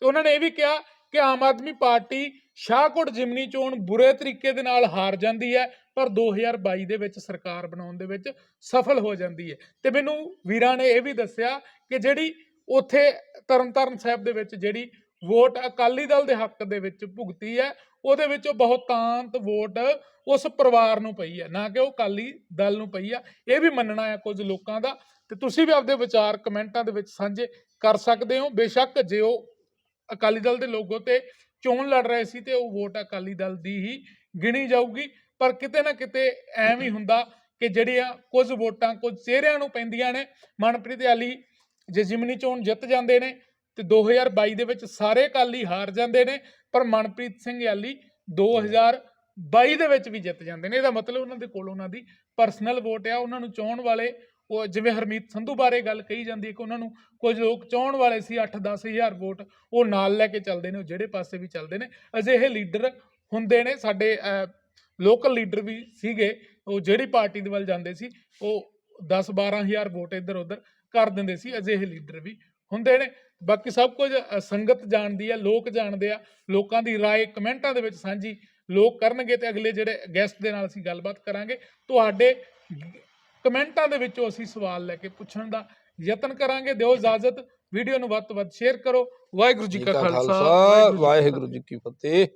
ਤੇ ਉਹਨਾਂ ਨੇ ਇਹ ਵੀ ਕਿਹਾ ਕਿ ਆਮ ਆਦਮੀ ਪਾਰਟੀ ਸ਼ਾਹਕੋਟ ਜਿਮਨੀ ਚੋਣ ਬੁਰੇ ਤਰੀਕੇ ਦੇ ਨਾਲ ਹਾਰ ਜਾਂਦੀ ਹੈ, ਪਰ 2022 ਦੇ ਵਿੱਚ ਸਰਕਾਰ ਬਣਾਉਣ ਦੇ ਵਿੱਚ ਸਫਲ ਹੋ ਜਾਂਦੀ ਹੈ। ਤੇ ਮੈਨੂੰ ਵੀਰਾਂ ਨੇ ਇਹ ਵੀ ਦੱਸਿਆ ਕਿ ਜਿਹੜੀ ਉੱਥੇ ਤਰਨਤਾਰਨ ਸਾਹਿਬ ਦੇ ਵਿੱਚ ਜਿਹੜੀ ਵੋਟ ਅਕਾਲੀ ਦਲ ਦੇ ਹੱਕ ਦੇ ਵਿੱਚ ਭੁਗਤੀ ਹੈ, ਉਹਦੇ ਵਿੱਚੋਂ ਬਹੁਤਾਂਤ ਵੋਟ ਉਸ ਪਰਿਵਾਰ ਨੂੰ ਪਈ ਹੈ, ਨਾ ਕਿ ਉਹ ਅਕਾਲੀ ਦਲ ਨੂੰ ਪਈ ਆ। ਇਹ ਵੀ ਮੰਨਣਾ ਹੈ ਕੁਝ ਲੋਕਾਂ ਦਾ। ਤੇ ਤੁਸੀਂ ਵੀ ਆਪਦੇ ਵਿਚਾਰ ਕਮੈਂਟਾਂ ਦੇ ਵਿੱਚ ਸਾਂਝੇ ਕਰ ਸਕਦੇ ਹੋ। ਬੇਸ਼ੱਕ ਜੇ ਉਹ ਅਕਾਲੀ ਦਲ ਦੇ ਲੋਗੋ ਤੇ ਚੋਣ ਲੜ ਰਹੇ ਸੀ ਤੇ ਉਹ ਵੋਟ ਅਕਾਲੀ ਦਲ ਦੀ ਹੀ ਗਿਣੀ ਜਾਊਗੀ। ਪਰ ਕਿਤੇ ਨਾ ਕਿਤੇ ਐਵੇਂ ਹੀ ਹੁੰਦਾ ਕਿ ਜਿਹੜੀਆਂ ਕੁਝ ਵੋਟਾਂ, ਕੁਝ ਚਿਹਰਿਆਂ ਨੂੰ ਪੈਂਦੀਆਂ ਨੇ, ਮਨਪ੍ਰੀਤ ਆਲੀ ਜੇ ਜਿਮਨੀ ਚੋਣ ਜਿੱਤ ਜਾਂਦੇ ਨੇ ਤੇ 2022 ਦੇ ਵਿੱਚ ਸਾਰੇ ਅਕਾਲੀ ਹਾਰ ਜਾਂਦੇ ਨੇ, ਪਰ ਮਨਪ੍ਰੀਤ ਸਿੰਘ ਆਲੀ 2022 ਦੇ ਵਿੱਚ ਵੀ ਜਿੱਤ ਜਾਂਦੇ ਨੇ। ਇਹਦਾ ਮਤਲਬ ਉਹਨਾਂ ਦੇ ਕੋਲ ਉਹਨਾਂ ਦੀ ਪਰਸਨਲ ਵੋਟ ਆ। ਉਹਨਾਂ ਨੂੰ ਚੋਣ ਵਾਲੇ ਉਹ ਜਿਵੇਂ ਹਰਮੀਤ ਸੰਧੂ ਬਾਰੇ ਗੱਲ ਕਹੀ ਜਾਂਦੀ ਹੈ ਕਿ ਉਹਨਾਂ ਨੂੰ ਕੁਝ ਲੋਕ ਚਾਹਣ ਵਾਲੇ ਸੀ 8-10 ਹਜ਼ਾਰ ਵੋਟ ਉਹ ਨਾਲ ਲੈ ਕੇ ਚੱਲਦੇ ਨੇ ਉਹ ਜਿਹੜੇ ਪਾਸੇ ਵੀ ਚੱਲਦੇ ਨੇ ਅਜਿਹੇ ਲੀਡਰ ਹੁੰਦੇ ਨੇ ਸਾਡੇ ਲੋਕਲ ਲੀਡਰ ਵੀ ਸੀਗੇ ਉਹ ਜਿਹੜੀ ਪਾਰਟੀ ਦੇ ਵੱਲ ਜਾਂਦੇ ਸੀ ਉਹ 10-12 ਹਜ਼ਾਰ ਵੋਟ ਇੱਧਰ ਉੱਧਰ ਕਰ ਦਿੰਦੇ ਸੀ ਅਜਿਹੇ ਲੀਡਰ ਵੀ ਹੁੰਦੇ ਨੇ ਬਾਕੀ ਸਭ ਕੁਝ ਅ, ਸੰਗਤ ਜਾਣਦੀ ਆ ਲੋਕ ਜਾਣਦੇ ਆ ਲੋਕਾਂ ਦੀ رائے ਕਮੈਂਟਾਂ ਦੇ ਵਿੱਚ ਸਾਂਝੀ ਲੋਕ ਕਰਨਗੇ ਤੇ ਅਗਲੇ ਜਿਹੜੇ ਗੈਸਟ ਦੇ ਨਾਲ ਅਸੀਂ ਗੱਲਬਾਤ ਕਰਾਂਗੇ ਤੁਹਾਡੇ ਕਮੈਂਟਾਂ ਦੇ ਵਿੱਚੋਂ ਅਸੀਂ ਸਵਾਲ ਲੈ ਕੇ ਪੁੱਛਣ ਦਾ ਯਤਨ ਕਰਾਂਗੇ। ਦਿਓ ਇਜਾਜ਼ਤ। ਵੀਡੀਓ ਨੂੰ ਵੱਧ ਤੋਂ ਵੱਧ ਸ਼ੇਅਰ ਕਰੋ। ਵਾਹਿਗੁਰੂ ਜੀ ਕਾ ਖਾਲਸਾ। ਵਾਹਿਗੁਰੂ ਜੀ ਕੀ ਫਤਿਹ।